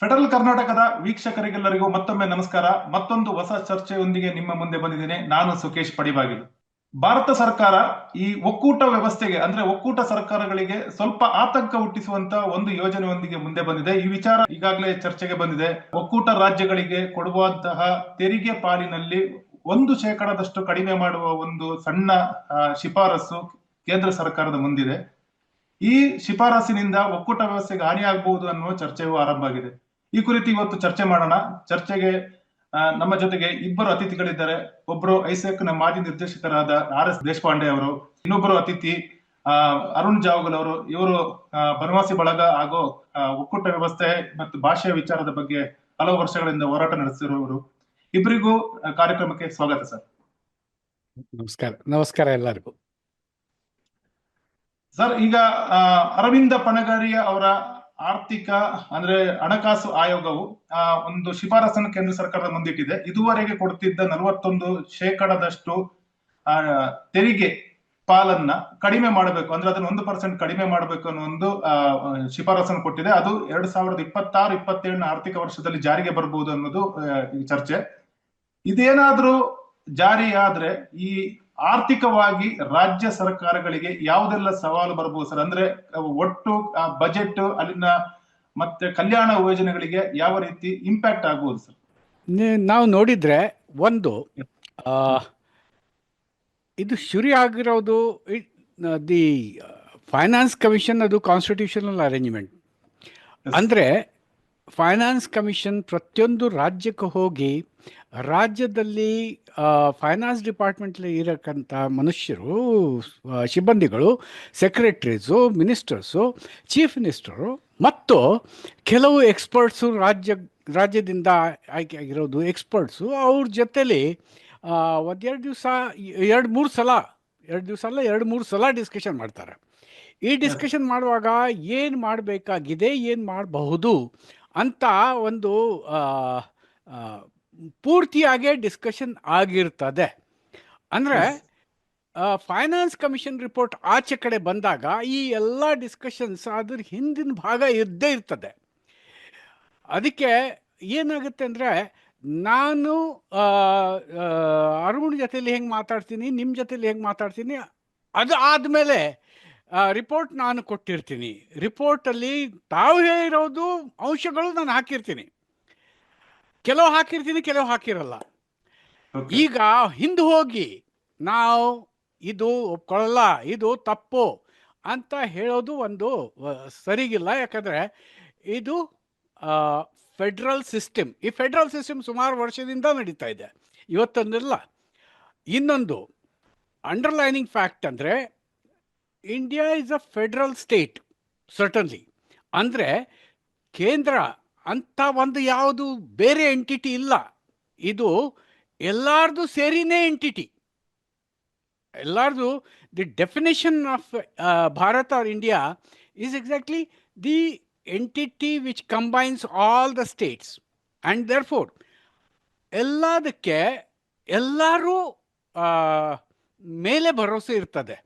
Federal ಕರ್ನಾಟಕದ ವೀಕ್ಷಕರಿಗೆಲ್ಲರಿಗೂ ಮತ್ತೊಮ್ಮೆ ನಮಸ್ಕಾರ. ಮತ್ತೊಂದು ಹೊಸ ಚರ್ಚೆಯೊಂದಿಗೆ ನಿಮ್ಮ ಮುಂದೆ ಬಂದಿದ್ದೇನೆ. ನಾನು ಸುಕೇಶ್ ಪಡಿಬಾಗಿಲು. ಭಾರತ ಸರ್ಕಾರ ಈ ಒಕ್ಕೂಟ ವ್ಯವಸ್ಥೆಗೆ, ಅಂದ್ರೆ ಒಕ್ಕೂಟ ಸರ್ಕಾರಗಳಿಗೆ ಸ್ವಲ್ಪ ಆತಂಕ ಹುಟ್ಟಿಸುವಂತ ಒಂದು ಯೋಜನೆಯೊಂದಿಗೆ ಮುಂದೆ ಬಂದಿದೆ. ಈ ವಿಚಾರ ಈಗಾಗಲೇ ಚರ್ಚೆಗೆ ಬಂದಿದೆ. ಒಕ್ಕೂಟ ರಾಜ್ಯಗಳಿಗೆ ಕೊಡುವಂತಹ ತೆರಿಗೆ ಪಾಲಿನಲ್ಲಿ ಒಂದು ಶೇಕಡದಷ್ಟು ಕಡಿಮೆ ಮಾಡುವ ಒಂದು ಸಣ್ಣ ಶಿಫಾರಸು ಕೇಂದ್ರ ಸರ್ಕಾರದ ಮುಂದಿದೆ. ಈ ಶಿಫಾರಸಿನಿಂದ ಒಕ್ಕೂಟ ವ್ಯವಸ್ಥೆಗೆ ಹಾನಿಯಾಗಬಹುದು ಅನ್ನುವ ಚರ್ಚೆಯು ಆರಂಭ ಆಗಿದೆ. ಈ ಕುರಿತು ಇವತ್ತು ಚರ್ಚೆ ಮಾಡೋಣ. ಚರ್ಚೆಗೆ ನಮ್ಮ ಜೊತೆಗೆ ಇಬ್ಬರು ಅತಿಥಿಗಳಿದ್ದಾರೆ. ಒಬ್ಬರು ಐಸೆಕ್ನ ಮಾಜಿ ನಿರ್ದೇಶಕರಾದ ಆರ್ ಎಸ್ ದೇಶಪಾಂಡೆ ಅವರು ಇನ್ನೊಬ್ಬರು ಅತಿಥಿ ಅರುಣ್ ಜಾವಗಲ್ ಅವರು. ಇವರು ಬನವಾಸಿ ಬಳಗ ಹಾಗೂ ಒಕ್ಕೂಟ ವ್ಯವಸ್ಥೆ ಮತ್ತು ಭಾಷೆಯ ವಿಚಾರದ ಬಗ್ಗೆ ಹಲವು ವರ್ಷಗಳಿಂದ ಹೋರಾಟ ನಡೆಸಿರುವವರು. ಇಬ್ಬರಿಗೂ ಕಾರ್ಯಕ್ರಮಕ್ಕೆ ಸ್ವಾಗತ ಸರ್. ನಮಸ್ಕಾರ. ನಮಸ್ಕಾರ ಎಲ್ಲರಿಗೂ. ಸರ್ ಈಗ ಅರವಿಂದ ಪನಗಾರಿಯ ಅವರ ಆರ್ಥಿಕ, ಅಂದ್ರೆ ಹಣಕಾಸು ಆಯೋಗವು ಒಂದು ಶಿಫಾರಸನ್ನು ಕೇಂದ್ರ ಸರ್ಕಾರದ ಮುಂದಿಟ್ಟಿದೆ. ಇದುವರೆಗೆ ಕೊಡ್ತಿದ್ದ ನಲವತ್ತೊಂದು ಶೇಕಡದಷ್ಟು ತೆರಿಗೆ ಪಾಲನ್ನ ಕಡಿಮೆ ಮಾಡಬೇಕು. ಅಂದ್ರೆ ಅದನ್ನ ಒಂದು ಪರ್ಸೆಂಟ್ ಕಡಿಮೆ ಮಾಡಬೇಕು ಅನ್ನೋ ಒಂದು ಶಿಫಾರಸನ್ನು ಕೊಟ್ಟಿದೆ. ಅದು ಎರಡ್ ಸಾವಿರದ ಇಪ್ಪತ್ತಾರು ಇಪ್ಪತ್ತೇಳನ ಆರ್ಥಿಕ ವರ್ಷದಲ್ಲಿ ಜಾರಿಗೆ ಬರಬಹುದು ಅನ್ನೋದು ಚರ್ಚೆ. ಇದೇನಾದ್ರೂ ಜಾರಿಯಾದ್ರೆ ಈ ಆರ್ಥಿಕವಾಗಿ ರಾಜ್ಯ ಸರ್ಕಾರಗಳಿಗೆ ಯಾವುದೆಲ್ಲ ಸವಾಲು ಬರಬಹುದು ಸರ್? ಅಂದ್ರೆ ಒಟ್ಟು ಒಟ್ಟು ಬಜೆಟ್ ಅಲ್ಲಿನ ಮತ್ತೆ ಕಲ್ಯಾಣ ಯೋಜನೆಗಳಿಗೆ ಯಾವ ರೀತಿ ಇಂಪ್ಯಾಕ್ಟ್ ಆಗ್ಬೋದು ಸರ್? ನಾವು ನೋಡಿದ್ರೆ ಒಂದು ಆ, ಇದು ಶುರು ಆಗಿರೋದು ದಿ ಫೈನಾನ್ಸ್ ಕಮಿಷನ್ ಅದು ಕಾನ್ಸ್ಟಿಟ್ಯೂಷನಲ್ ಅರೇಂಜ್ಮೆಂಟ್ ಅಂದರೆ ಫೈನಾನ್ಸ್ ಕಮಿಷನ್ ಪ್ರತಿಯೊಂದು ರಾಜ್ಯಕ್ಕೆ ಹೋಗಿ ರಾಜ್ಯದಲ್ಲಿ ಫೈನಾನ್ಸ್ ಡಿಪಾರ್ಟ್ಮೆಂಟಲ್ಲಿ ಇರಕ್ಕಂಥ ಮನುಷ್ಯರು ಸಿಬ್ಬಂದಿಗಳು ಸೆಕ್ರೆಟ್ರೀಸು ಮಿನಿಸ್ಟರ್ಸು ಚೀಫ್ ಮಿನಿಸ್ಟರು ಮತ್ತು ಕೆಲವು ಎಕ್ಸ್ಪರ್ಟ್ಸು ರಾಜ್ಯ ರಾಜ್ಯದಿಂದ ಆಯ್ಕೆ ಆಗಿರೋದು ಎಕ್ಸ್ಪರ್ಟ್ಸು ಅವ್ರ ಜೊತೇಲಿ ಒಂದೆರಡು ದಿವಸ ಎರಡು ಮೂರು ಸಲ ಎರಡು ದಿವಸ ಅಲ್ಲ ಎರಡು ಮೂರು ಸಲ ಡಿಸ್ಕಷನ್ ಮಾಡ್ತಾರೆ. ಈ ಡಿಸ್ಕಷನ್ ಮಾಡುವಾಗ ಏನು ಮಾಡಬೇಕಾಗಿದೆ ಏನು ಮಾಡಬಹುದು ಅಂತ ಒಂದು ಪೂರ್ತಿಯಾಗೇ ಡಿಸ್ಕಷನ್ ಆಗಿರ್ತದೆ. ಅಂದರೆ ಫೈನಾನ್ಸ್ ಕಮಿಷನ್ ರಿಪೋರ್ಟ್ ಆಚೆ ಕಡೆ ಬಂದಾಗ ಈ ಎಲ್ಲ ಡಿಸ್ಕಷನ್ಸ್ ಅದ್ರ ಹಿಂದಿನ ಭಾಗ ಇದ್ದೇ ಇರ್ತದೆ. ಅದಕ್ಕೆ ಏನಾಗುತ್ತೆ ಅಂದರೆ ನಾನು ಅರುಣ್ ಜೊತೆಲಿ ಹೆಂಗೆ ಮಾತಾಡ್ತೀನಿ ನಿಮ್ಮ ಜೊತೆಲಿ ಹೆಂಗೆ ಮಾತಾಡ್ತೀನಿ ಅದು ಆದಮೇಲೆ ರಿಪೋರ್ಟ್ ನಾನು ಕೊಟ್ಟಿರ್ತೀನಿ. ರಿಪೋರ್ಟಲ್ಲಿ ತಾವು ಹೇಳಿರೋದು ಅಂಶಗಳು ನಾನು ಹಾಕಿರ್ತೀನಿ. ಕೆಲವು ಹಾಕಿರ್ತೀನಿ ಕೆಲವು ಹಾಕಿರಲ್ಲ. ಈಗ ಹಿಂದೆ ಹೋಗಿ ನಾವು ಇದು ಒಪ್ಕೊಳ್ಳಲ್ಲ ಇದು ತಪ್ಪು ಅಂತ ಹೇಳೋದು ಒಂದು ಸರಿಗಿಲ್ಲ. ಯಾಕಂದರೆ ಇದು ಫೆಡ್ರಲ್ ಸಿಸ್ಟಮ್ ಈ ಫೆಡ್ರಲ್ ಸಿಸ್ಟಮ್ ಸುಮಾರು ವರ್ಷದಿಂದ ನಡೀತಾ ಇದೆ. ಇವತ್ತೊಂದಿಲ್ಲ. ಇನ್ನೊಂದು ಅಂಡರ್ಲೈನಿಂಗ್ ಫ್ಯಾಕ್ಟ್ ಅಂದರೆ India is a federal state certainly ಅಂದರೆ ಕೇಂದ್ರ ಅಂಥ ಒಂದು ಯಾವುದು ಬೇರೆ ಎಂಟಿಟಿ ಇಲ್ಲ ಇದು ಎಲ್ಲಾರ್ದು ಸೇರಿನೇ ಎಂಟಿಟಿ ಎಲ್ಲಾರ್ದು the definition of Bharat or India is exactly the entity which combines all the states and their for ಎಲ್ಲದಕ್ಕೆ ಎಲ್ಲರೂ ಮೇಲೆ ಭರವಸೆ ಇರ್ತದೆ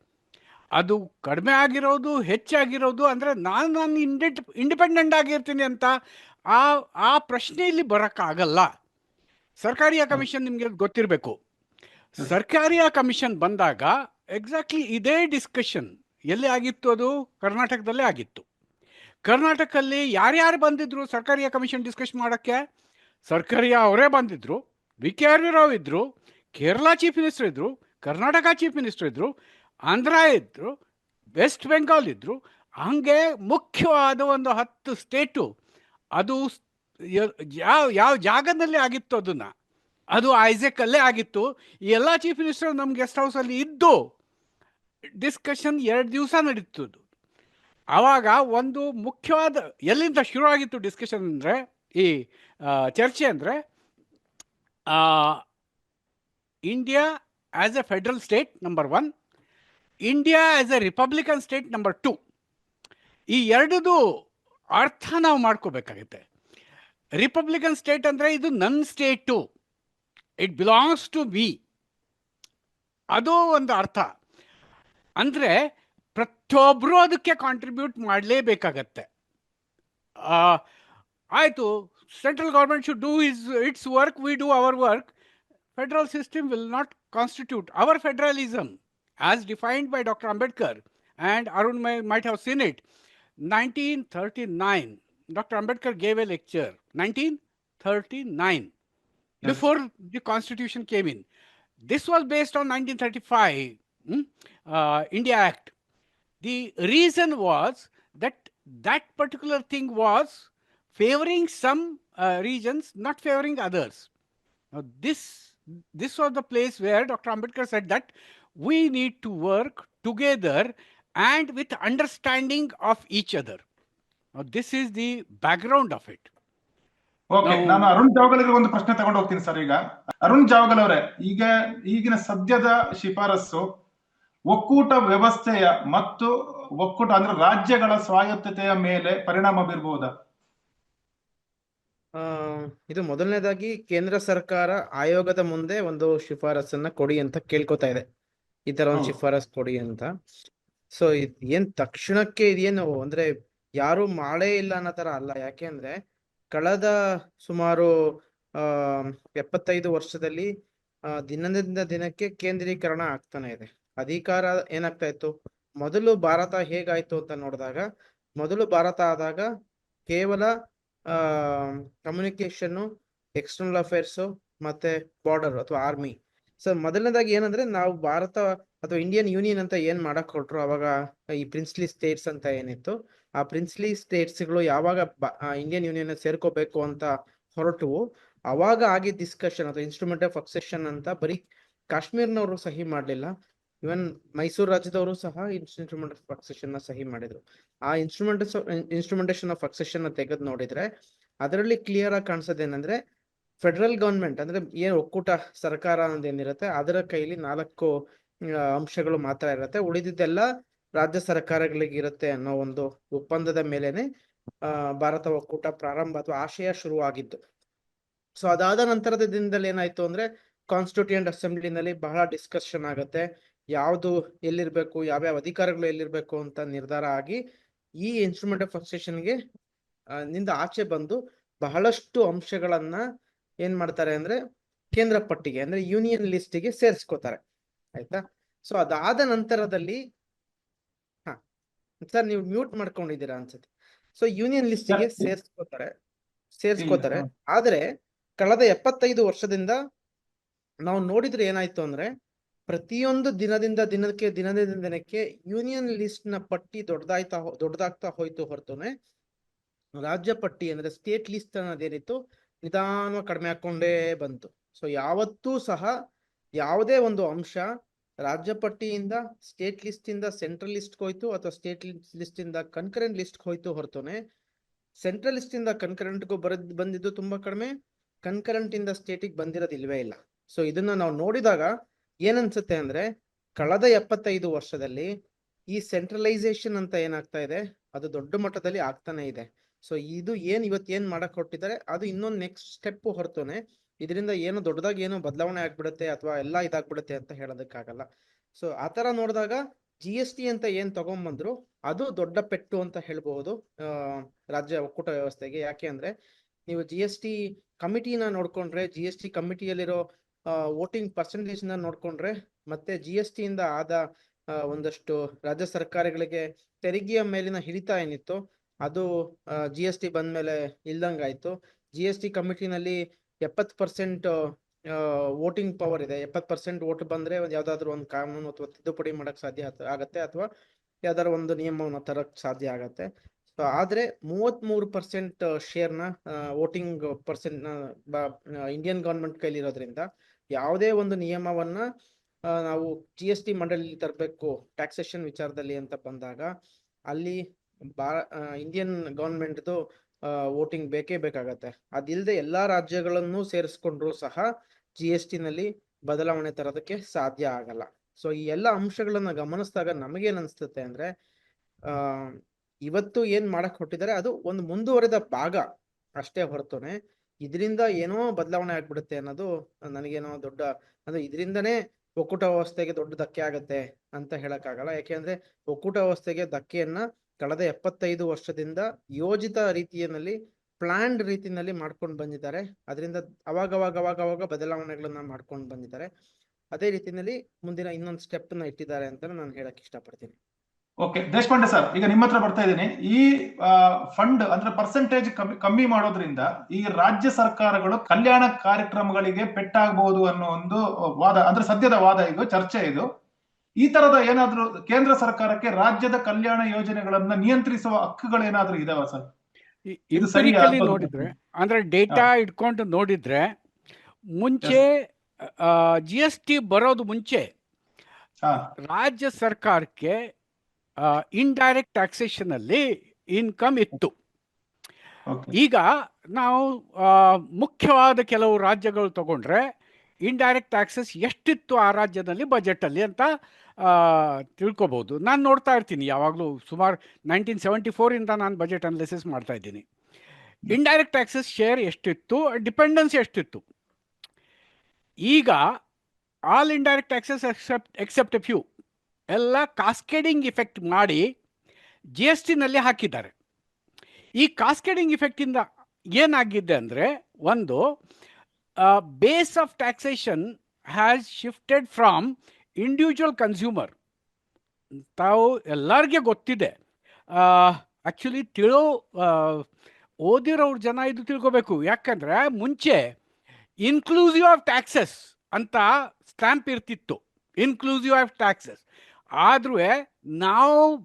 ಅದು ಕಡಿಮೆ ಆಗಿರೋದು ಹೆಚ್ಚಾಗಿರೋದು ಅಂದರೆ ನಾನು ನಾನು ಇಂಡಿಟ್ ಇಂಡಿಪೆಂಡೆಂಟ್ ಆಗಿರ್ತೀನಿ ಅಂತ ಆ ಆ ಪ್ರಶ್ನೆ ಇಲ್ಲಿ ಬರೋಕ್ಕಾಗಲ್ಲ. ಸರ್ಕಾರಿಯ ಕಮಿಷನ್ ನಿಮಗೆ ಗೊತ್ತಿರಬೇಕು. ಸರ್ಕಾರಿಯ ಕಮಿಷನ್ ಬಂದಾಗ ಎಕ್ಸಾಕ್ಟ್ಲಿ ಇದೇ ಡಿಸ್ಕಷನ್ ಎಲ್ಲಿ ಆಗಿತ್ತು ಅದು? ಕರ್ನಾಟಕದಲ್ಲೇ ಆಗಿತ್ತು. ಕರ್ನಾಟಕದಲ್ಲಿ ಯಾರ್ಯಾರು ಬಂದಿದ್ರು ಸರ್ಕಾರಿಯ ಕಮಿಷನ್ ಡಿಸ್ಕಸ್ ಮಾಡೋಕ್ಕೆ? ಸರ್ಕಾರಿಯ ಅವರೇ ಬಂದಿದ್ರು. ವಿ ಕೆ ಆರ್ ರಾವ್ ಇದ್ದರು ಕೇರಳ ಚೀಫ್ ಮಿನಿಸ್ಟರ್ ಇದ್ದರು ಕರ್ನಾಟಕ ಚೀಫ್ ಮಿನಿಸ್ಟರ್ ಇದ್ರು. ಆಂಧ್ರ ಇದ್ದರು ವೆಸ್ಟ್ ಬೆಂಗಾಲ್ ಇದ್ದರು ಹಾಗೆ ಮುಖ್ಯವಾದ ಒಂದು ಹತ್ತು ಸ್ಟೇಟು ಅದು ಯಾವ ಯಾವ ಜಾಗದಲ್ಲಿ ಆಗಿತ್ತು ಅದನ್ನು, ಅದು ಐಸೆಕಲ್ಲೇ ಆಗಿತ್ತು ಈ ಎಲ್ಲ ಚೀಫ್ ಮಿನಿಸ್ಟರ್ ನಮ್ಮ ಗೆಸ್ಟ್ ಹೌಸಲ್ಲಿ ಇದ್ದು, ಡಿಸ್ಕಷನ್ ಎರಡು ದಿವಸ ನಡೀತು ಅದು. ಆವಾಗ ಒಂದು ಮುಖ್ಯವಾದ, ಎಲ್ಲಿಂದ ಶುರು ಆಗಿತ್ತು ಡಿಸ್ಕಷನ್ ಅಂದರೆ, ಈ ಚರ್ಚೆ ಅಂದರೆ India as a federal state number one India as a republican state number two ಈ ಎರಡದು ಅರ್ಥ ನಾವು ಮಾಡ್ಕೋಬೇಕಾಗುತ್ತೆ. ರಿಪಬ್ಲಿಕನ್ ಸ್ಟೇಟ್ ಅಂದರೆ ಇದು ನನ್ನ state it belongs to be ಅದು ಒಂದು ಅರ್ಥ. ಅಂದರೆ ಪ್ರತಿಯೊಬ್ಬರು ಅದಕ್ಕೆ ಕಾಂಟ್ರಿಬ್ಯೂಟ್ ಮಾಡಲೇಬೇಕಾಗತ್ತೆ. ಆಯಿತು central government should do is its work we do our work federal system will not constitute our federalism as defined by Dr. Ambedkar, and Arun may, might have seen it. 1939, Dr. Ambedkar gave a lecture. 1939, yes. Hmm. before the Constitution came in. This was based on 1935 hmm, uh, India Act. The reason was that that particular thing was favoring some uh, regions, not favoring others. Now this this was the place where Dr. Ambedkar said that we need to work together and with understanding of each other. Now, this is the background of it. Okay ನಾನು ಅರುಣ್ ಜಾವಗಲ್ಗೆ ಒಂದು ಪ್ರಶ್ನೆ ತಗೊಂಡು ಹೋಗ್ತೀನಿ sir ಈಗ ಅರುಣ್ ಜಾವಗಲ್ ಅವರೇ ಈಗ ಈಗಿನ ಸದ್ಯದ ಶಿಫಾರಸ್ಸು ಒಕ್ಕೂಟ ವ್ಯವಸ್ಥೆಯ ಮತ್ತು ಒಕ್ಕೂಟ ಅಂದ್ರೆ ರಾಜ್ಯಗಳ ಸ್ವಾಯತ್ತತೆಯ ಮೇಲೆ ಪರಿಣಾಮ ಬೀರಬಹುದಾ ಇದು ಮೊದಲನೇದಾಗಿ ಕೇಂದ್ರ ಸರ್ಕಾರ ಆಯೋಗದ ಮುಂದೆ ಒಂದು ಶಿಫಾರಸನ್ನ ಕೊಡಿ ಅಂತ ಕೇಳ್ಕೊತಾ ಇದೆ ಈ ತರ ಒಂದು. ಶಿಫಾರಸ್ ಕೊಡಿ ಅಂತ. ಸೊ ಏನ್ ತಕ್ಷಣಕ್ಕೆ ಇದೇನು ಅಂದ್ರೆ ಯಾರು ಮಾಡೇ ಇಲ್ಲ ಅನ್ನೋ ತರ ಅಲ್ಲ. ಯಾಕೆಂದ್ರೆ ಕಳೆದ ಸುಮಾರು ಆ ಎಪ್ಪತ್ತೈದು ವರ್ಷದಲ್ಲಿ ದಿನದಿಂದ ದಿನಕ್ಕೆ ಕೇಂದ್ರೀಕರಣ ಆಗ್ತಾನೆ ಇದೆ. ಅಧಿಕಾರ ಏನಾಗ್ತಾ ಇತ್ತು? ಮೊದಲು ಭಾರತ ಹೇಗಾಯ್ತು ಅಂತ ನೋಡಿದಾಗ ಮೊದಲು ಭಾರತ ಆದಾಗ ಕೇವಲ ಆ ಕಮ್ಯುನಿಕೇಶನ್ ಎಕ್ಸ್ಟರ್ನಲ್ ಅಫೇರ್ಸ್ ಮತ್ತೆ ಬಾರ್ಡರ್ ಅಥವಾ ಆರ್ಮಿ ಸೊ ಮೊದಲನೇದಾಗಿ ಏನಂದ್ರೆ ನಾವು ಭಾರತ ಅಥವಾ ಇಂಡಿಯನ್ ಯೂನಿಯನ್ ಅಂತ ಏನ್ ಮಾಡಕ್ ಕೊಟ್ರು ಅವಾಗ ಈ ಪ್ರಿನ್ಸ್ಲಿ ಸ್ಟೇಟ್ಸ್ ಅಂತ ಏನಿತ್ತು, ಆ ಪ್ರಿನ್ಸ್ಲಿ ಸ್ಟೇಟ್ಸ್ಗಳು ಯಾವಾಗ ಇಂಡಿಯನ್ ಯೂನಿಯನ್ ಸೇರ್ಕೋಬೇಕು ಅಂತ ಹೊರಟು ಅವಾಗ ಆಗಿ ಡಿಸ್ಕಷನ್ ಅಥವಾ ಇನ್ಸ್ಟ್ರೂಮೆಂಟ್ ಆಫ್ ಅಕ್ಸೆಷನ್ ಅಂತ ಬರೀ ಕಾಶ್ಮೀರ್ನವರು ಸಹಿ ಮಾಡಲಿಲ್ಲ. ಇವನ್ ಮೈಸೂರು ರಾಜ್ಯದವರು ಸಹ ಇನ್ಸ್ಟ್ರೂಮೆಂಟ್ ಆಫ್ ಅಕ್ಸೆಷನ್ನ ಸಹಿ ಮಾಡಿದ್ರು. ಆ ಇನ್ಸ್ಟ್ರೂಮೆಂಟ್ ಇನ್ಸ್ಟ್ರೂಮೆಂಟೇಶನ್ ಆಫ್ ಅಕ್ಸೆಷನ್ ತೆಗೆದು ನೋಡಿದ್ರೆ, ಅದರಲ್ಲಿ ಕ್ಲಿಯರ್ ಆಗಿ ಕಾಣಿಸೋದು ಏನಂದ್ರೆ ಫೆಡರಲ್ ಗವರ್ಮೆಂಟ್ ಅಂದ್ರೆ ಏನು ಒಕ್ಕೂಟ ಸರ್ಕಾರ ಅನ್ನೋದೇನಿರುತ್ತೆ ಅದರ ಕೈಲಿ ನಾಲ್ಕು ಅಂಶಗಳು ಮಾತ್ರ ಇರುತ್ತೆ. ಉಳಿದಿದ್ದೆಲ್ಲ ರಾಜ್ಯ ಸರ್ಕಾರಗಳಿಗೆ ಇರುತ್ತೆ ಅನ್ನೋ ಒಂದು ಒಪ್ಪಂದದ ಮೇಲೆನೆ ಭಾರತ ಒಕ್ಕೂಟ ಪ್ರಾರಂಭ ಅಥವಾ ಆಶಯ ಶುರುವಾಗಿದ್ದು. ಸೊ ಅದಾದ ನಂತರದ ದಿನದಲ್ಲಿ ಏನಾಯ್ತು ಅಂದ್ರೆ ಕಾನ್ಸ್ಟಿಟ್ಯೂಂಟ್ ಅಸೆಂಬ್ಲಿನಲ್ಲಿ ಬಹಳ ಡಿಸ್ಕಷನ್ ಆಗುತ್ತೆ. ಯಾವ್ದು ಎಲ್ಲಿರ್ಬೇಕು, ಯಾವ್ಯಾವ ಅಧಿಕಾರಗಳು ಎಲ್ಲಿರ್ಬೇಕು ಅಂತ ನಿರ್ಧಾರ ಆಗಿ ಈ ಇನ್ಸ್ಟ್ರೂಮೆಂಟ್ ಆಫ್ ಅಸೋಸಿಯೇಷನ್ಗೆ ನಿಂದ ಆಚೆ ಬಂದು ಬಹಳಷ್ಟು ಅಂಶಗಳನ್ನ ಏನ್ ಮಾಡ್ತಾರೆ ಅಂದ್ರೆ ಕೇಂದ್ರ ಪಟ್ಟಿಗೆ ಅಂದ್ರೆ ಯೂನಿಯನ್ ಲಿಸ್ಟಿಗೆ ಸೇರಿಸ್ಕೋತಾರೆ ಆಯ್ತಾ ಸೊ ಅದಾದ ನಂತರದಲ್ಲಿ ಹಾ ಸರ್ ನೀವು ಮ್ಯೂಟ್ ಮಾಡ್ಕೊಂಡಿದ್ದೀರಾ ಅನ್ಸುತ್ತೆ ಸೊ ಯೂನಿಯನ್ ಲಿಸ್ಟಿಗೆ. ಸೇರಿಸ್ಕೋತಾರೆ ಸೇರಿಸ್ಕೋತಾರೆ. ಆದ್ರೆ ಕಳೆದ ಎಪ್ಪತ್ತೈದು ವರ್ಷದಿಂದ ನಾವು ನೋಡಿದ್ರೆ ಏನಾಯ್ತು ಅಂದ್ರೆ ಪ್ರತಿಯೊಂದು ದಿನದಿಂದ ದಿನಕ್ಕೆ ದಿನದಿಂದ ದಿನಕ್ಕೆ ಯೂನಿಯನ್ ಲಿಸ್ಟ್ನ ಪಟ್ಟಿ ದೊಡ್ಡದಾಯ್ತಾ ದೊಡ್ಡದಾಗ್ತಾ ಹೋಯ್ತು ಹೊರತುನೆ ರಾಜ್ಯ ಪಟ್ಟಿ ಅಂದ್ರೆ ಸ್ಟೇಟ್ ಲಿಸ್ಟ್ ಅನ್ನೋದೇನಿತ್ತು ನಿಧಾನವಾಗಿ ಕಡಿಮೆ ಹಾಕೊಂಡೇ ಬಂತು. ಸೊ ಯಾವತ್ತೂ ಸಹ ಯಾವುದೇ ಒಂದು ಅಂಶ ರಾಜ್ಯ ಪಟ್ಟಿಯಿಂದ ಸ್ಟೇಟ್ ಲಿಸ್ಟ್ ಇಂದ ಸೆಂಟ್ರಲ್ ಲಿಸ್ಟ್ ಹೋಯ್ತು ಅಥವಾ ಸ್ಟೇಟ್ ಲಿಸ್ಟ್ ಇಂದ ಕನ್ಕರೆಂಟ್ ಲಿಸ್ಟ್ ಹೋಯ್ತು ಹೊರತುನೆ ಸೆಂಟ್ರಲ್ ಲಿಸ್ಟ್ ಇಂದ ಕನ್ಕರೆಂಟ್ಗೂ ಬರದ್, ಬಂದಿದ್ದು ತುಂಬಾ ಕಡಿಮೆ ಕನ್ಕರೆಂಟ್ ಇಂದ ಸ್ಟೇಟಿಗೆ ಬಂದಿರೋದು ಇಲ್ವೇ ಇಲ್ಲ. ಸೊ ಇದನ್ನ ನಾವು ನೋಡಿದಾಗ ಏನನ್ಸುತ್ತೆ ಅಂದ್ರೆ, ಕಳೆದ ಎಪ್ಪತ್ತೈದು ವರ್ಷದಲ್ಲಿ ಈ ಸೆಂಟ್ರಲೈಸೇಷನ್ ಅಂತ ಏನಾಗ್ತಾ ಇದೆ, ಅದು ದೊಡ್ಡ ಮಟ್ಟದಲ್ಲಿ ಆಗ್ತಾನೆ ಇದೆ. ಸೊ ಇದು ಏನ್ ಇವತ್ತು ಏನ್ ಮಾಡಕ್ ಹೊಟ್ಟಿದ್ದಾರೆ ಅದು ಇನ್ನೊಂದು ನೆಕ್ಸ್ಟ್ ಸ್ಟೆಪ್ ಹೊರತುನೆ, ಇದರಿಂದ ಏನು ದೊಡ್ಡದಾಗಿ ಏನೋ ಬದಲಾವಣೆ ಆಗ್ಬಿಡುತ್ತೆ ಅಥವಾ ಎಲ್ಲ ಇದಾಗ್ಬಿಡುತ್ತೆ ಅಂತ ಹೇಳೋದಕ್ಕಾಗಲ್ಲ. ಸೊ ಆತರ ನೋಡಿದಾಗ ಜಿ ಎಸ್ ಟಿ ಅಂತ ಏನ್ ತಗೊಂಡ್ಬಂದ್ರು ಅದು ದೊಡ್ಡ ಪೆಟ್ಟು ಅಂತ ಹೇಳ್ಬಹುದು ರಾಜ್ಯ ಒಕ್ಕೂಟ ವ್ಯವಸ್ಥೆಗೆ. ಯಾಕೆ ಅಂದ್ರೆ, ನೀವು ಜಿ ಎಸ್ ಟಿ ಕಮಿಟಿನ ನೋಡ್ಕೊಂಡ್ರೆ ಜಿ ಎಸ್ ಟಿ ಕಮಿಟಿಯಲ್ಲಿರೋ ವೋಟಿಂಗ್ ಪರ್ಸೆಂಟೇಜ್ನ ನೋಡ್ಕೊಂಡ್ರೆ, ಮತ್ತೆ ಜಿ ಎಸ್ ಟಿ ಇಂದ ಆದ ಒಂದಷ್ಟು ರಾಜ್ಯ ಸರ್ಕಾರಗಳಿಗೆ ತೆರಿಗೆಯ ಮೇಲಿನ ಹಿಡಿತ ಏನಿತ್ತು ಅದು ಜಿ ಎಸ್ ಟಿ ಬಂದ್ಮೇಲೆ ಇಲ್ದಂಗಾಯ್ತು ಜಿ ಎಸ್ ಟಿ ಕಮಿಟಿನಲ್ಲಿ ಎಪ್ಪತ್ತು ಪರ್ಸೆಂಟ್ ವೋಟಿಂಗ್ ಪವರ್ ಇದೆ. ಎಪ್ಪತ್ತು ಪರ್ಸೆಂಟ್ ವೋಟ್ ಬಂದ್ರೆ ಒಂದು ಯಾವ್ದಾದ್ರು ಒಂದು ಕಾನೂನು ಅಥವಾ ತಿದ್ದುಪಡಿ ಮಾಡಕ್ ಸಾಧ್ಯ ಆಗುತ್ತೆ ಅಥವಾ ಯಾವ್ದಾದ್ರು ಒಂದು ನಿಯಮವನ್ನು ತರಕ್ ಸಾಧ್ಯ ಆಗತ್ತೆ. ಸೊ ಆದ್ರೆ ಮೂವತ್ತ್ ಮೂರು ಪರ್ಸೆಂಟ್ ಶೇರ್ನ ವೋಟಿಂಗ್ ಪರ್ಸೆಂಟ್ ಇಂಡಿಯನ್ ಗೌರ್ಮೆಂಟ್ ಕೈಲಿರೋದ್ರಿಂದ ಯಾವುದೇ ಒಂದು ನಿಯಮವನ್ನ ನಾವು ಜಿ ಎಸ್ ಟಿ ಮಂಡಳಿ ತರಬೇಕು ಟ್ಯಾಕ್ಸೇಷನ್ ವಿಚಾರದಲ್ಲಿ ಅಂತ ಬಂದಾಗ ಅಲ್ಲಿ ಇಂಡಿಯನ್ ಗವರ್ಮೆಂಟ್ದು ವೋಟಿಂಗ್ ಬೇಕೇ ಬೇಕಾಗತ್ತೆ. ಅದಿಲ್ಲದೆ ಎಲ್ಲಾ ರಾಜ್ಯಗಳನ್ನು ಸೇರಿಸ್ಕೊಂಡ್ರು ಸಹ ಜಿ ಎಸ್ ಟಿನಲ್ಲಿ ಬದಲಾವಣೆ ತರೋದಕ್ಕೆ ಸಾಧ್ಯ ಆಗಲ್ಲ. ಸೊ ಈ ಎಲ್ಲ ಅಂಶಗಳನ್ನ ಗಮನಿಸಿದಾಗ ನಮಗೇನ್ ಅನ್ಸ್ತತೆ ಅಂದ್ರೆ, ಆ, ಇವತ್ತು ಏನ್ ಮಾಡಕ್ ಹೊಟ್ಟಿದ್ದಾರೆ ಅದು ಒಂದು ಮುಂದುವರೆದ ಭಾಗ ಅಷ್ಟೇ ಹೊರತುನೆ. ಇದರಿಂದ ಏನೋ ಬದಲಾವಣೆ ಆಗ್ಬಿಡುತ್ತೆ ಅನ್ನೋದು ನನಗೇನೋ ದೊಡ್ಡ, ಅಂದ್ರೆ ಇದರಿಂದನೇ ಒಕ್ಕೂಟ ವ್ಯವಸ್ಥೆಗೆ ದೊಡ್ಡ ಧಕ್ಕೆ ಆಗತ್ತೆ ಅಂತ ಹೇಳಕ್ಕಾಗಲ್ಲ. ಯಾಕೆಂದ್ರೆ ಒಕ್ಕೂಟ ವ್ಯವಸ್ಥೆಗೆ ಧಕ್ಕೆಯನ್ನ ಕಳೆದ ಎಪ್ಪತ್ತೈದು ವರ್ಷದಿಂದ ಯೋಜಿತ ರೀತಿಯಲ್ಲಿ ಪ್ಲಾನ್ಡ್ ರೀತಿಯಲ್ಲಿ ಮಾಡ್ಕೊಂಡು ಬಂದಿದ್ದಾರೆ. ಅದರಿಂದ ಅವಾಗ ಅವಾಗ ಅವಾಗ ಅವಾಗ ಬದಲಾವಣೆಗಳನ್ನ ಮಾಡ್ಕೊಂಡು ಬಂದಿದ್ದಾರೆ. ಅದೇ ರೀತಿಯಲ್ಲಿ ಮುಂದಿನ ಇನ್ನೊಂದು ಸ್ಟೆಪ್ನ ಇಟ್ಟಿದ್ದಾರೆ ಅಂತ ನಾನು ಹೇಳಕ್ ಇಷ್ಟಪಡ್ತೀನಿ. ಓಕೆ ದೇಶಪಾಂಡೆ ಸರ್ ಈಗ ನಿಮ್ಮ ಹತ್ರ ಬರ್ತಾ ಇದ್ದೀನಿ. ಈ ಫಂಡ್ ಅಂದ್ರೆ ಪರ್ಸೆಂಟೇಜ್ ಕಮ್ಮಿ ಕಮ್ಮಿ ಮಾಡೋದ್ರಿಂದ ಈ ರಾಜ್ಯ ಸರ್ಕಾರಗಳು ಕಲ್ಯಾಣ ಕಾರ್ಯಕ್ರಮಗಳಿಗೆ ಪೆಟ್ಟಾಗಬಹುದು ಅನ್ನೋ ಒಂದು ವಾದ, ಅಂದ್ರೆ ಸದ್ಯದ ವಾದ ಇದು, ಚರ್ಚೆ ಇದು. ಈ ತರದ ಏನಾದ್ರೂ ಕೇಂದ್ರ ಸರ್ಕಾರಕ್ಕೆ ರಾಜ್ಯದ ಕಲ್ಯಾಣ ಯೋಜನೆಗಳನ್ನ ನಿಯಂತ್ರಿಸುವ ಹಕ್ಕುಗಳೇನಾದ್ರೂ ಇದಾವ ಸರ್? ಇದು ಸರಿಯಾಗಿ ನೋಡಿದ್ರೆ ಅಂದ್ರೆ ಡೇಟಾ ಇಟ್ಕೊಂಡು ನೋಡಿದ್ರೆ ಮುಂಚೆ ಜಿ ಎಸ್ ಟಿ ಬರೋದು ಮುಂಚೆ ರಾಜ್ಯ ಸರ್ಕಾರಕ್ಕೆ ಇಂಡೈರೆಕ್ಟ್ ಟ್ಯಾಕ್ಸೇಷನ್ ಅಲ್ಲಿ ಇನ್ಕಮ್ ಇತ್ತು. ಈಗ ನಾವು ಮುಖ್ಯವಾದ ಕೆಲವು ರಾಜ್ಯಗಳು ತಗೊಂಡ್ರೆ ಇಂಡೈರೆಕ್ಟ್ ಟ್ಯಾಕ್ಸಸ್ ಎಷ್ಟಿತ್ತು ಆ ರಾಜ್ಯದಲ್ಲಿ ಬಜೆಟ್ ಅಲ್ಲಿ ಅಂತ ತಿಳ್ಕೊಬೋದು. ನಾನು ನೋಡ್ತಾ ಇರ್ತೀನಿ. ಯಾವಾಗಲೂ ಸುಮಾರು ನೈನ್ಟೀನ್ ಸೆವೆಂಟಿ ಫೋರಿಂದ ನಾನು ಬಜೆಟ್ ಅನಾಲಿಸಿಸ್ ಮಾಡ್ತಾ ಇದ್ದೀನಿ. ಇಂಡೈರೆಕ್ಟ್ ಟ್ಯಾಕ್ಸಸ್ ಶೇರ್ ಎಷ್ಟಿತ್ತು? ಡಿಪೆಂಡೆನ್ಸ್ ಎಷ್ಟಿತ್ತು? ಈಗ all indirect taxes except except few ಎಲ್ಲ ಕಾಸ್ಕೇಡಿಂಗ್ ಇಫೆಕ್ಟ್ ಮಾಡಿ ಜಿ ಎಸ್ ಟಿನಲ್ಲಿ ಹಾಕಿದ್ದಾರೆ. ಈ ಕಾಸ್ಕೇಡಿಂಗ್ ಇಫೆಕ್ಟಿಂದ ಏನಾಗಿದೆ ಅಂದರೆ ಒಂದು base of taxation has shifted from individual consumer ತಾವು ಎಲ್ಲರಿಗೆ ಗೊತ್ತಿದೆ. ಆ್ಯಕ್ಚುಲಿ ತಿಳೋ ಓದಿರೋರು ಜನ ಇದು ತಿಳ್ಕೋಬೇಕು. ಯಾಕಂದರೆ ಮುಂಚೆ ಇನ್ಕ್ಲೂಸಿವ್ ಆಫ್ ಟ್ಯಾಕ್ಸಸ್ ಅಂತ ಸ್ಟ್ಯಾಂಪ್ ಇರ್ತಿತ್ತು. ಇನ್ಕ್ಲೂಸಿವ್ ಆಫ್ ಟ್ಯಾಕ್ಸಸ್ ಆದರೂ ನಾವು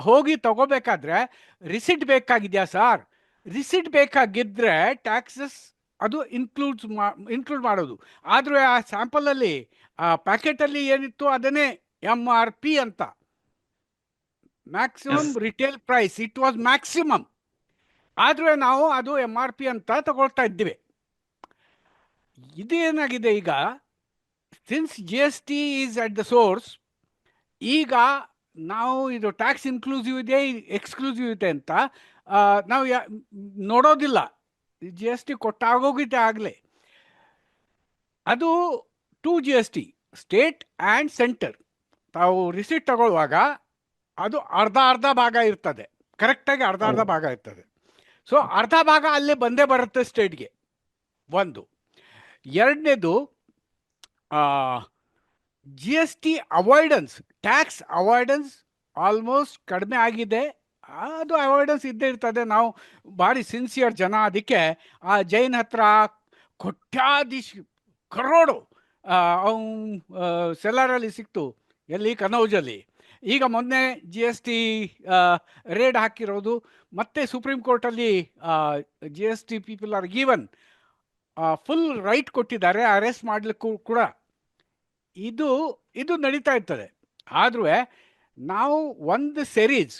ಹೋಗಿ ತಗೋಬೇಕಾದ್ರೆ ರಿಸಿಟ್ ಬೇಕಾಗಿದೆಯಾ ಸರ್ ರಿಸಿಟ್ ಬೇಕಾಗಿದ್ರೆ ಟ್ಯಾಕ್ಸಸ್ ಅದು ಇನ್ಕ್ಲೂಡ್ಸ್ ಮಾ ಇನ್ಕ್ಲೂಡ್ ಮಾಡೋದು. ಆದರೆ ಆ ಸ್ಯಾಂಪಲಲ್ಲಿ ಆ ಪ್ಯಾಕೆಟಲ್ಲಿ ಏನಿತ್ತು ಅದನ್ನೇ ಎಂ ಆರ್ ಪಿ ಅಂತ. Maximum retail price it was maximum ಆದರೆ ನಾವು ಅದು ಎಂ ಆರ್ ಪಿ ಅಂತ ತಗೊಳ್ತಾ ಇದ್ದೀವಿ. ಇದು ಏನಾಗಿದೆ ಈಗ? Since G S T is at the source ಈಗ ನಾವು ಇದು ಟ್ಯಾಕ್ಸ್ ಇನ್ಕ್ಲೂಸಿವ್ ಇದೆ ಎಕ್ಸ್ಕ್ಲೂಸಿವ್ ಇದೆ ಅಂತ ನಾವು ನೋಡೋದಿಲ್ಲ. ಜಿ ಎಸ್ ಟಿ ಕೊಟ್ಟಾಗೋಗಿದೆ ಆಗಲೇ. ಅದು two G S T state and centre ತಾವು ರಿಸೀಟ್ ತಗೊಳ್ಳುವಾಗ ಅದು ಅರ್ಧ ಅರ್ಧ ಭಾಗ ಇರ್ತದೆ. ಕರೆಕ್ಟಾಗಿ ಅರ್ಧ ಅರ್ಧ ಭಾಗ ಇರ್ತದೆ. ಸೊ ಅರ್ಧ ಭಾಗ ಅಲ್ಲೇ ಬಂದೇ ಬರುತ್ತೆ ಸ್ಟೇಟ್ಗೆ ಒಂದು. ಎರಡನೇದು G S T avoidance tax avoidance almost ಕಡಿಮೆ ಆಗಿದೆ. ಅದು ಅವಾಯ್ಡೆನ್ಸ್ ಇದ್ದೇ ಇರ್ತದೆ. ನಾವು ಭಾರಿ ಸಿನ್ಸಿಯರ್ ಜನ. ಅದಕ್ಕೆ ಆ ಜೈನ್ ಹತ್ರ ಕೊಟ್ಯಾಧೀಶ್ ಕರೋಡು ಸೆಲ್ಲರಲ್ಲಿ ಸಿಕ್ತು, ಎಲ್ಲಿ? ಕನೌಜಲ್ಲಿ. ಈಗ ಮೊನ್ನೆ ಜಿ ಎಸ್ ಟಿ ರೇಡ್ ಹಾಕಿರೋದು. ಮತ್ತೆ ಸುಪ್ರೀಂ ಕೋರ್ಟಲ್ಲಿ G S T people are given full right ಕೊಟ್ಟಿದ್ದಾರೆ. ಅರೆಸ್ಟ್ ಮಾಡಲಿಕ್ಕೂ ಕೂಡ. ಇದು ಇದು ನಡೀತಾ ಇರ್ತದೆ. ಆದ್ರೂ ನಾವು ಒಂದು ಸೆರೀಸ್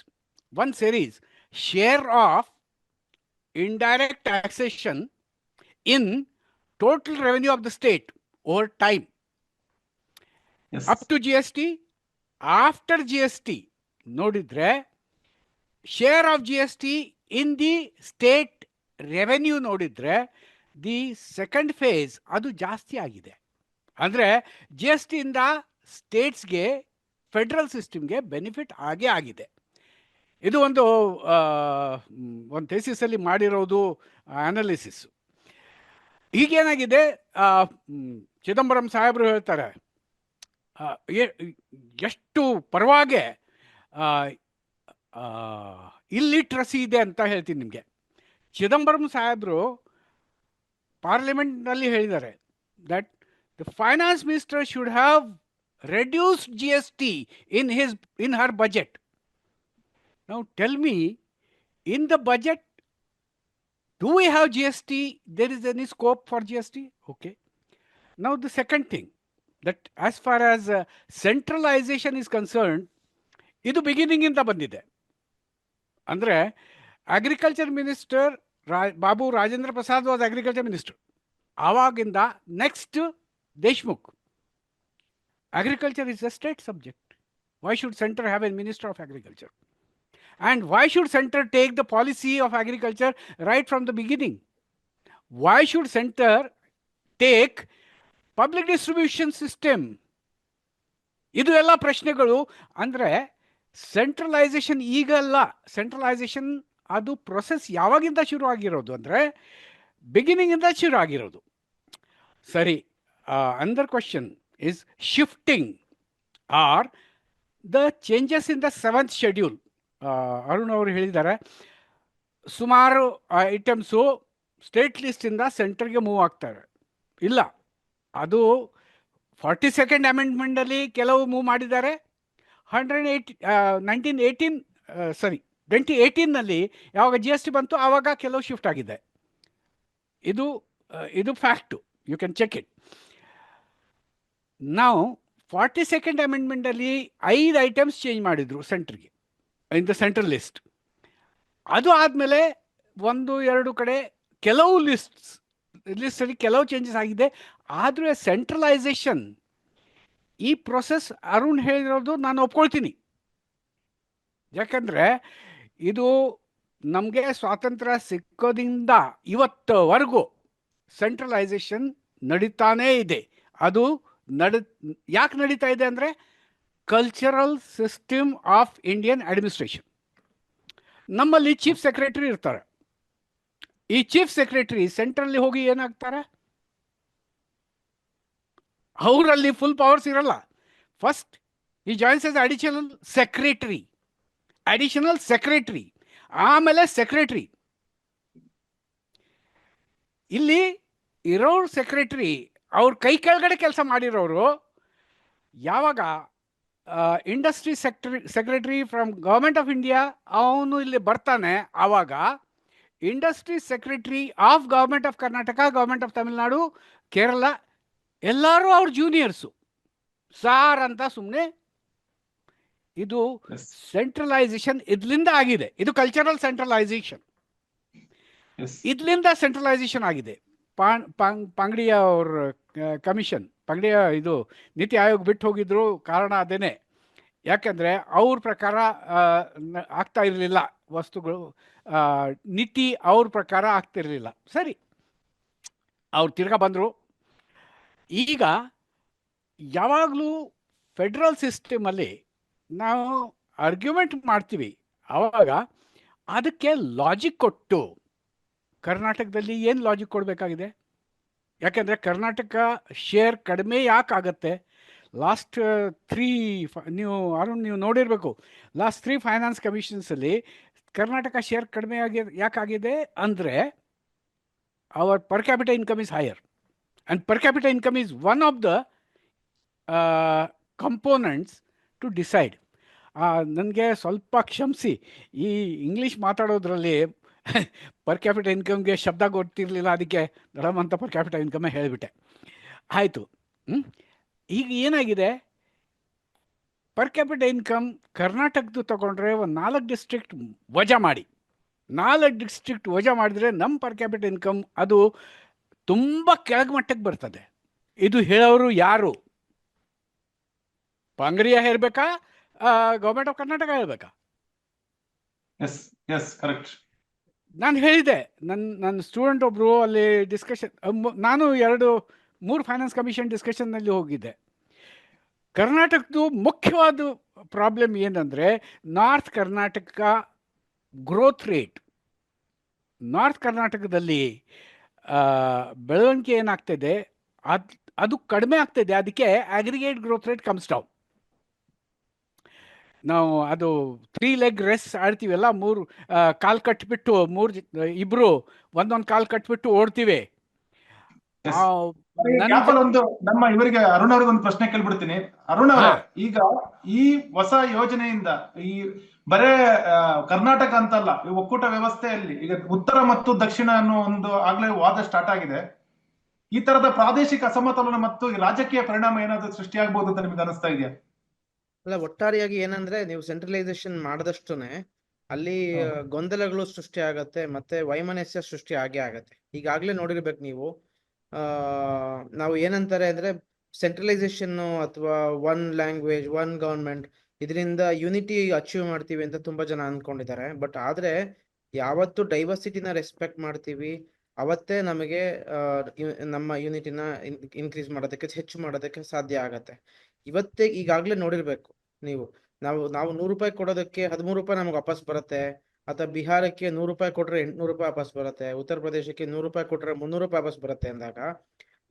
ಒಂದು series share of indirect taxation in total revenue of the state over time as up to G S T after G S T ನೋಡಿದ್ರೆ share of G S T in the state revenue ನೋಡಿದ್ರೆ the second phase ಅದು ಜಾಸ್ತಿ ಆಗಿದೆ ಅಂದರೆ G S ಟಿಯಿಂದ ಸ್ಟೇಟ್ಸ್ಗೆ federal ಸಿಸ್ಟಮ್ಗೆ benefit ಆಗೇ ಆಗಿದೆ ಇದು ಒಂದು ಒಂದು ಥೇಸಿಸಲ್ಲಿ ಮಾಡಿರೋದು ಅನಾಲಿಸಿಸ್ ಈಗೇನಾಗಿದೆ? ಚಿದಂಬರಂ ಸಾಹೇಬರು ಹೇಳ್ತಾರೆ ಎಷ್ಟು ಪರವಾಗೆ ಇಲ್ಲಿಟ್ರಸಿ ಇದೆ ಅಂತ ಹೇಳ್ತೀನಿ ನಿಮಗೆ. ಚಿದಂಬರಂ ಸಾಹೇಬರು ಪಾರ್ಲಿಮೆಂಟ್ನಲ್ಲಿ ಹೇಳಿದ್ದಾರೆ that the finance minister should have reduced G S T in his in her budget ನಾವು tell me in the budget do we have GST? There is any scope for GST? Okay. Now, the second thing that as far as uh, centralization is concerned, ಇದು beginning ಇಂದ ಬಂದಿದೆ ಅಂದ್ರೆ agriculture minister Babu Rajendra Prasad was agriculture minister ಆವಾಗಿಂದ next Deshmukh agriculture is a state subject why should centre have a minister of agriculture And why should center take the policy of agriculture right from the beginning? Why should center take public distribution system? ಇದು ಎಲ್ಲ ಪ್ರಶ್ನೆಗಳು ಅಂದರೆ centralisation ಈಗಲ್ಲ centralisation ಅದು process ಯಾವಾಗಿಂದ ಶುರು ಆಗಿರೋದು ಅಂದರೆ ಬಿಗಿನಿಂಗಿಂದ ಶುರು ಆಗಿರೋದು ಸರಿ ಅಂದರ್ question is shifting are the changes in the seventh schedule Arun ಅವರು ಹೇಳಿದ್ದಾರೆ, ಸುಮಾರು ಐಟಮ್ಸು ಸ್ಟೇಟ್ ಲಿಸ್ಟಿಂದ ಸೆಂಟ್ರಿಗೆ ಮೂವ್ ಆಗ್ತಾರೆ. ಇಲ್ಲ. ಅದು ಫಾರ್ಟಿ ಸೆಕೆಂಡ್ ಅಮೆಂಡ್ಮೆಂಟಲ್ಲಿ ಕೆಲವು ಮೂವ್ ಮಾಡಿದ್ದಾರೆ. ಹಂಡ್ರೆಡ್ ಏಯ್ಟಿ ನೈನ್ಟೀನ್ ಏಯ್ಟೀನ್ ಸರಿ, ಟ್ವೆಂಟಿ ಏಯ್ಟೀನಲ್ಲಿ ಯಾವಾಗ ಜಿ ಎಸ್ ಟಿ ಬಂತು ಆವಾಗ ಕೆಲವು ಶಿಫ್ಟ್ ಆಗಿದೆ. ಇದು ಇದು fact. You can check it ನಾವು ಫಾರ್ಟಿ ಸೆಕೆಂಡ್ ಅಮೆಂಡ್ಮೆಂಟಲ್ಲಿ ಐದು ಐಟಮ್ಸ್ ಚೇಂಜ್ ಮಾಡಿದರು ಸೆಂಟ್ರಿಗೆ. In the central list. ಅದು ಆದಮೇಲೆ ಒಂದು, ಎರಡು ಕಡೆ ಕೆಲವು ಲಿಸ್ಟ್ಸ್, ಲಿಸ್ಟಲ್ಲಿ ಕೆಲವು ಚೇಂಜಸ್ ಆಗಿದೆ. ಆದರೆ ಸೆಂಟ್ರಲೈಸೇಷನ್ ಈ ಪ್ರೊಸೆಸ್ ಅರುಣ್ ಹೇಳಿರೋದು ನಾನು ಒಪ್ಕೊಳ್ತೀನಿ. ಯಾಕಂದರೆ ಇದು ನಮಗೆ ಸ್ವಾತಂತ್ರ್ಯ ಸಿಕ್ಕೋದಿಂದ ಇವತ್ತವರೆಗೂ ಸೆಂಟ್ರಲೈಸೇಷನ್ ನಡೀತಾನೇ ಇದೆ. ಅದು ನಡ, ಯಾಕೆ ನಡೀತಾ ಇದೆ ಅಂದರೆ cultural system of Indian administration ನಮ್ಮಲ್ಲಿ ಚೀಫ್ ಸೆಕ್ರೆಟರಿ ಇರ್ತಾರೆ. ಈ ಚೀಫ್ ಸೆಕ್ರೆಟರಿ ಸೆಂಟ್ರಲ್ಲಿ ಹೋಗಿ ಏನಾಗ್ತಾರೆ? ಅವರಲ್ಲಿ ಫುಲ್ ಪವರ್ಸ್ ಇರಲ್ಲ. ಫಸ್ಟ್ ಈ joins as additional secretary additional secretary ಆಮೇಲೆ ಸೆಕ್ರೆಟರಿ ಇಲ್ಲಿ ಇರೋ ಸೆಕ್ರೆಟರಿ ಅವ್ರ ಕೈ ಕೆಳಗಡೆ ಕೆಲಸ ಮಾಡಿರೋರು ಯಾವಾಗ industry secretary secretary from government of India ಅವನು ಇಲ್ಲಿ ಬರ್ತಾನೆ ಆವಾಗ. Industry secretary of government of Karnataka government of Tamil Nadu Kerala ಎಲ್ಲರೂ ಅವ್ರ ಜೂನಿಯರ್ಸು ಸಾರ್ ಅಂತ ಸುಮ್ಮನೆ ಇದು ಸೆಂಟ್ರಲೈಸೇಷನ್ ಇದರಿಂದ ಆಗಿದೆ. ಇದು ಕಲ್ಚರಲ್ ಸೆಂಟ್ರಲೈಸೇಷನ್ ಇದ್ಲಿಂದ ಇದರಿಂದ ಸೆಂಟ್ರಲೈಸೇಷನ್ ಆಗಿದೆ. ಪಾನ್ ಪಾಂಗ್ ಪಾಂಗಡಿಯ ಅವ್ರ ಕಮಿಷನ್, ಪಾಂಗಡಿಯ ಇದು ನೀತಿ ಆಯೋಗ ಬಿಟ್ಟು ಹೋಗಿದ್ರು ಕಾರಣ ಅದೇನೆ. ಯಾಕೆಂದರೆ ಅವ್ರ ಪ್ರಕಾರ ಆಗ್ತಾ ಇರಲಿಲ್ಲ ವಸ್ತುಗಳು ನೀತಿ ಅವ್ರ ಪ್ರಕಾರ ಆಗ್ತಿರಲಿಲ್ಲ ಸರಿ. ಅವ್ರು ತಿರ್ಗಾ ಬಂದರು. ಈಗ ಯಾವಾಗಲೂ ಫೆಡ್ರಲ್ ಸಿಸ್ಟಮಲ್ಲಿ ನಾವು ಆರ್ಗ್ಯುಮೆಂಟ್ ಮಾಡ್ತೀವಿ. ಆವಾಗ ಅದಕ್ಕೆ ಲಾಜಿಕ್ ಕೊಟ್ಟು ಕರ್ನಾಟಕದಲ್ಲಿ ಏನು ಲಾಜಿಕ್ ಕೊಡಬೇಕಾಗಿದೆ? ಯಾಕೆಂದರೆ ಕರ್ನಾಟಕ ಶೇರ್ ಕಡಿಮೆ ಯಾಕೆ ಆಗುತ್ತೆ? ಲಾಸ್ಟ್ ತ್ರೀ ನೀವು ಅರುಣ್, ನೀವು ನೋಡಿರಬೇಕು. ಲಾಸ್ಟ್ ತ್ರೀ ಫೈನಾನ್ಸ್ ಕಮಿಷನ್ಸಲ್ಲಿ ಕರ್ನಾಟಕ ಶೇರ್ ಕಡಿಮೆ ಆಗಿ ಯಾಕಾಗಿದೆ ಅಂದರೆ our per capital income is higher and per capital income is one of the components to decide ನನಗೆ ಸ್ವಲ್ಪ ಕ್ಷಮಿಸಿ. ಈ ಇಂಗ್ಲೀಷ್ ಮಾತಾಡೋದ್ರಲ್ಲಿ ಪರ್ ಕ್ಯಾಪಿಟ ಇನ್ಕಮ್ಗೆ ಶಬ್ದ ಗೊತ್ತಿರಲಿಲ್ಲ ಅದಕ್ಕೆ ನಡಮ್ ಅಂತ ಪರ್ ಕ್ಯಾಪಿಟ ಇನ್ಕಮ್ಮೇ ಹೇಳಿಬಿಟ್ಟೆ. ಆಯಿತು. ಈಗ ಏನಾಗಿದೆ? ಪರ್ ಕ್ಯಾಪಿಟ ಇನ್ಕಮ್ ಕರ್ನಾಟಕದ್ದು ತಗೊಂಡ್ರೆ ಒಂದು ನಾಲ್ಕು ಡಿಸ್ಟ್ರಿಕ್ಟ್ ವಜಾ ಮಾಡಿ. ನಾಲ್ಕು ಡಿಸ್ಟ್ರಿಕ್ಟ್ ವಜಾ ಮಾಡಿದರೆ ನಮ್ಮ ಪರ್ ಕ್ಯಾಪಿಟ ಇನ್ಕಮ್ ಅದು ತುಂಬ ಕೆಳಮಟ್ಟಕ್ಕೆ ಬರ್ತದೆ. ಇದು ಹೇಳೋರು ಯಾರು? ಪಾಂಗರಿಯ ಹೇಳಬೇಕಾ? ಗೌರ್ಮೆಂಟ್ ಆಫ್ ಕರ್ನಾಟಕ ಹೇಳಬೇಕಾ? ಎಸ್ ಎಸ್ ಕರೆಕ್ಟ್ ನಾನು ಹೇಳಿದೆ ನನ್ನ ನನ್ನ ಸ್ಟೂಡೆಂಟ್ ಒಬ್ಬರು ಅಲ್ಲಿ ಡಿಸ್ಕಷನ್ ನಾನು ಎರಡು, ಮೂರು ಫೈನಾನ್ಸ್ ಕಮಿಷನ್ ಡಿಸ್ಕಷನ್ನಲ್ಲಿ ಹೋಗಿದ್ದೆ. ಕರ್ನಾಟಕದ್ದು ಮುಖ್ಯವಾದ ಪ್ರಾಬ್ಲಮ್ ಏನಂದರೆ north Karnataka growth rate north ಕರ್ನಾಟಕದಲ್ಲಿ ಬೆಳವಣಿಗೆ ಏನಾಗ್ತದೆ, ಅದು ಅದು ಕಡಿಮೆ ಆಗ್ತದೆ, ಅದಕ್ಕೆ aggregate growth rate comes down ನಾವು ಅದು ತ್ರೀ ಲೆಗ್ ರೆಸ್ ಆಡ್ತೀವಲ್ಲ ಮೂರು ಕಾಲ್ ಕಟ್ಬಿಟ್ಟು ಮೂರು ಇಬ್ರು ಒಂದೊಂದು ಕಾಲ್ ಕಟ್ಬಿಟ್ಟು ಓಡ್ತೀವಿ. ಒಂದು ನಮ್ಮ ಇವರಿಗೆ ಅರುಣ್ ಅವ್ರಿಗೆ ಒಂದು ಪ್ರಶ್ನೆ ಕೇಳ್ಬಿಡ್ತೀನಿ. ಅರುಣ್ ಅವರೇ ಈಗ ಈ ಹೊಸ ಯೋಜನೆಯಿಂದ ಈ ಬರೇ ಕರ್ನಾಟಕ ಅಂತಲ್ಲ ಈ ಒಕ್ಕೂಟ ವ್ಯವಸ್ಥೆಯಲ್ಲಿ ಈಗ ಉತ್ತರ ಮತ್ತು ದಕ್ಷಿಣ ಅನ್ನೋ ಒಂದು ಆಗ್ಲೇ ವಾದ ಸ್ಟಾರ್ಟ್ ಆಗಿದೆ. ಈ ತರದ ಪ್ರಾದೇಶಿಕ ಅಸಮತೋಲನ ಮತ್ತು ರಾಜಕೀಯ ಪರಿಣಾಮ ಏನಾದ್ರೂ ಸೃಷ್ಟಿಯಾಗಬಹುದು ಅಂತ ನಿಮ್ಗೆ ಅನಿಸ್ತಾ ಇದೆಯಾ? ಅಲ್ಲ ಒಟ್ಟಾರೆಯಾಗಿ ಏನಂದ್ರೆ ನೀವು ಸೆಂಟ್ರಲೈಸೇಷನ್ ಮಾಡಿದಷ್ಟುನೆ ಅಲ್ಲಿ ಗೊಂದಲಗಳು ಸೃಷ್ಟಿ ಆಗತ್ತೆ ಮತ್ತೆ ವೈಮನಸ್ಯ ಸೃಷ್ಟಿ ಆಗೇ ಆಗತ್ತೆ. ಈಗಾಗ್ಲೇ ನೋಡಿರ್ಬೇಕು ನೀವು. ಆ ನಾವು ಏನಂತಾರೆ ಅಂದ್ರೆ ಸೆಂಟ್ರಲೈಸೇಷನ್ ಅಥವಾ ಒನ್ ಲ್ಯಾಂಗ್ವೇಜ್ ಒನ್ ಗವರ್ಮೆಂಟ್ ಇದರಿಂದ ಯುನಿಟಿ ಅಚೀವ್ ಮಾಡ್ತೀವಿ ಅಂತ ತುಂಬಾ ಜನ ಅನ್ಕೊಂಡಿದ್ದಾರೆ. ಬಟ್ ಆದ್ರೆ ಯಾವತ್ತು ಡೈವರ್ಸಿಟಿನ ರೆಸ್ಪೆಕ್ಟ್ ಮಾಡ್ತೀವಿ. ಅವತ್ತೇ ನಮಗೆ ನಮ್ಮ ಯೂನಿಟಿನ ಇನ್ಕ್ರೀಸ್ ಮಾಡೋದಕ್ಕೆ ಹೆಚ್ಚು ಮಾಡೋದಕ್ಕೆ ಸಾಧ್ಯ ಆಗತ್ತೆ. ಇವತ್ತೇ ಈಗಾಗ್ಲೇ ನೋಡಿರ್ಬೇಕು ನೀವು. ನಾವು ನಾವು ನೂರು ರೂಪಾಯಿ ಕೊಡೋದಕ್ಕೆ ಹದಿಮೂರು ರೂಪಾಯಿ ನಮಗೆ ವಾಪಸ್ ಬರುತ್ತೆ. ಅಥವಾ ಬಿಹಾರಕ್ಕೆ ನೂರು ರೂಪಾಯಿ ಕೊಟ್ರೆ ಎಂಟ್ನೂರು ರೂಪಾಯಿ ವಾಪಸ್ ಬರುತ್ತೆ. ಉತ್ತರ ಪ್ರದೇಶಕ್ಕೆ ನೂರು ರೂಪಾಯಿ ಕೊಟ್ರೆ ಮುನ್ನೂರು ರೂಪಾಯಿ ವಾಪಸ್ ಬರುತ್ತೆ ಅಂದಾಗ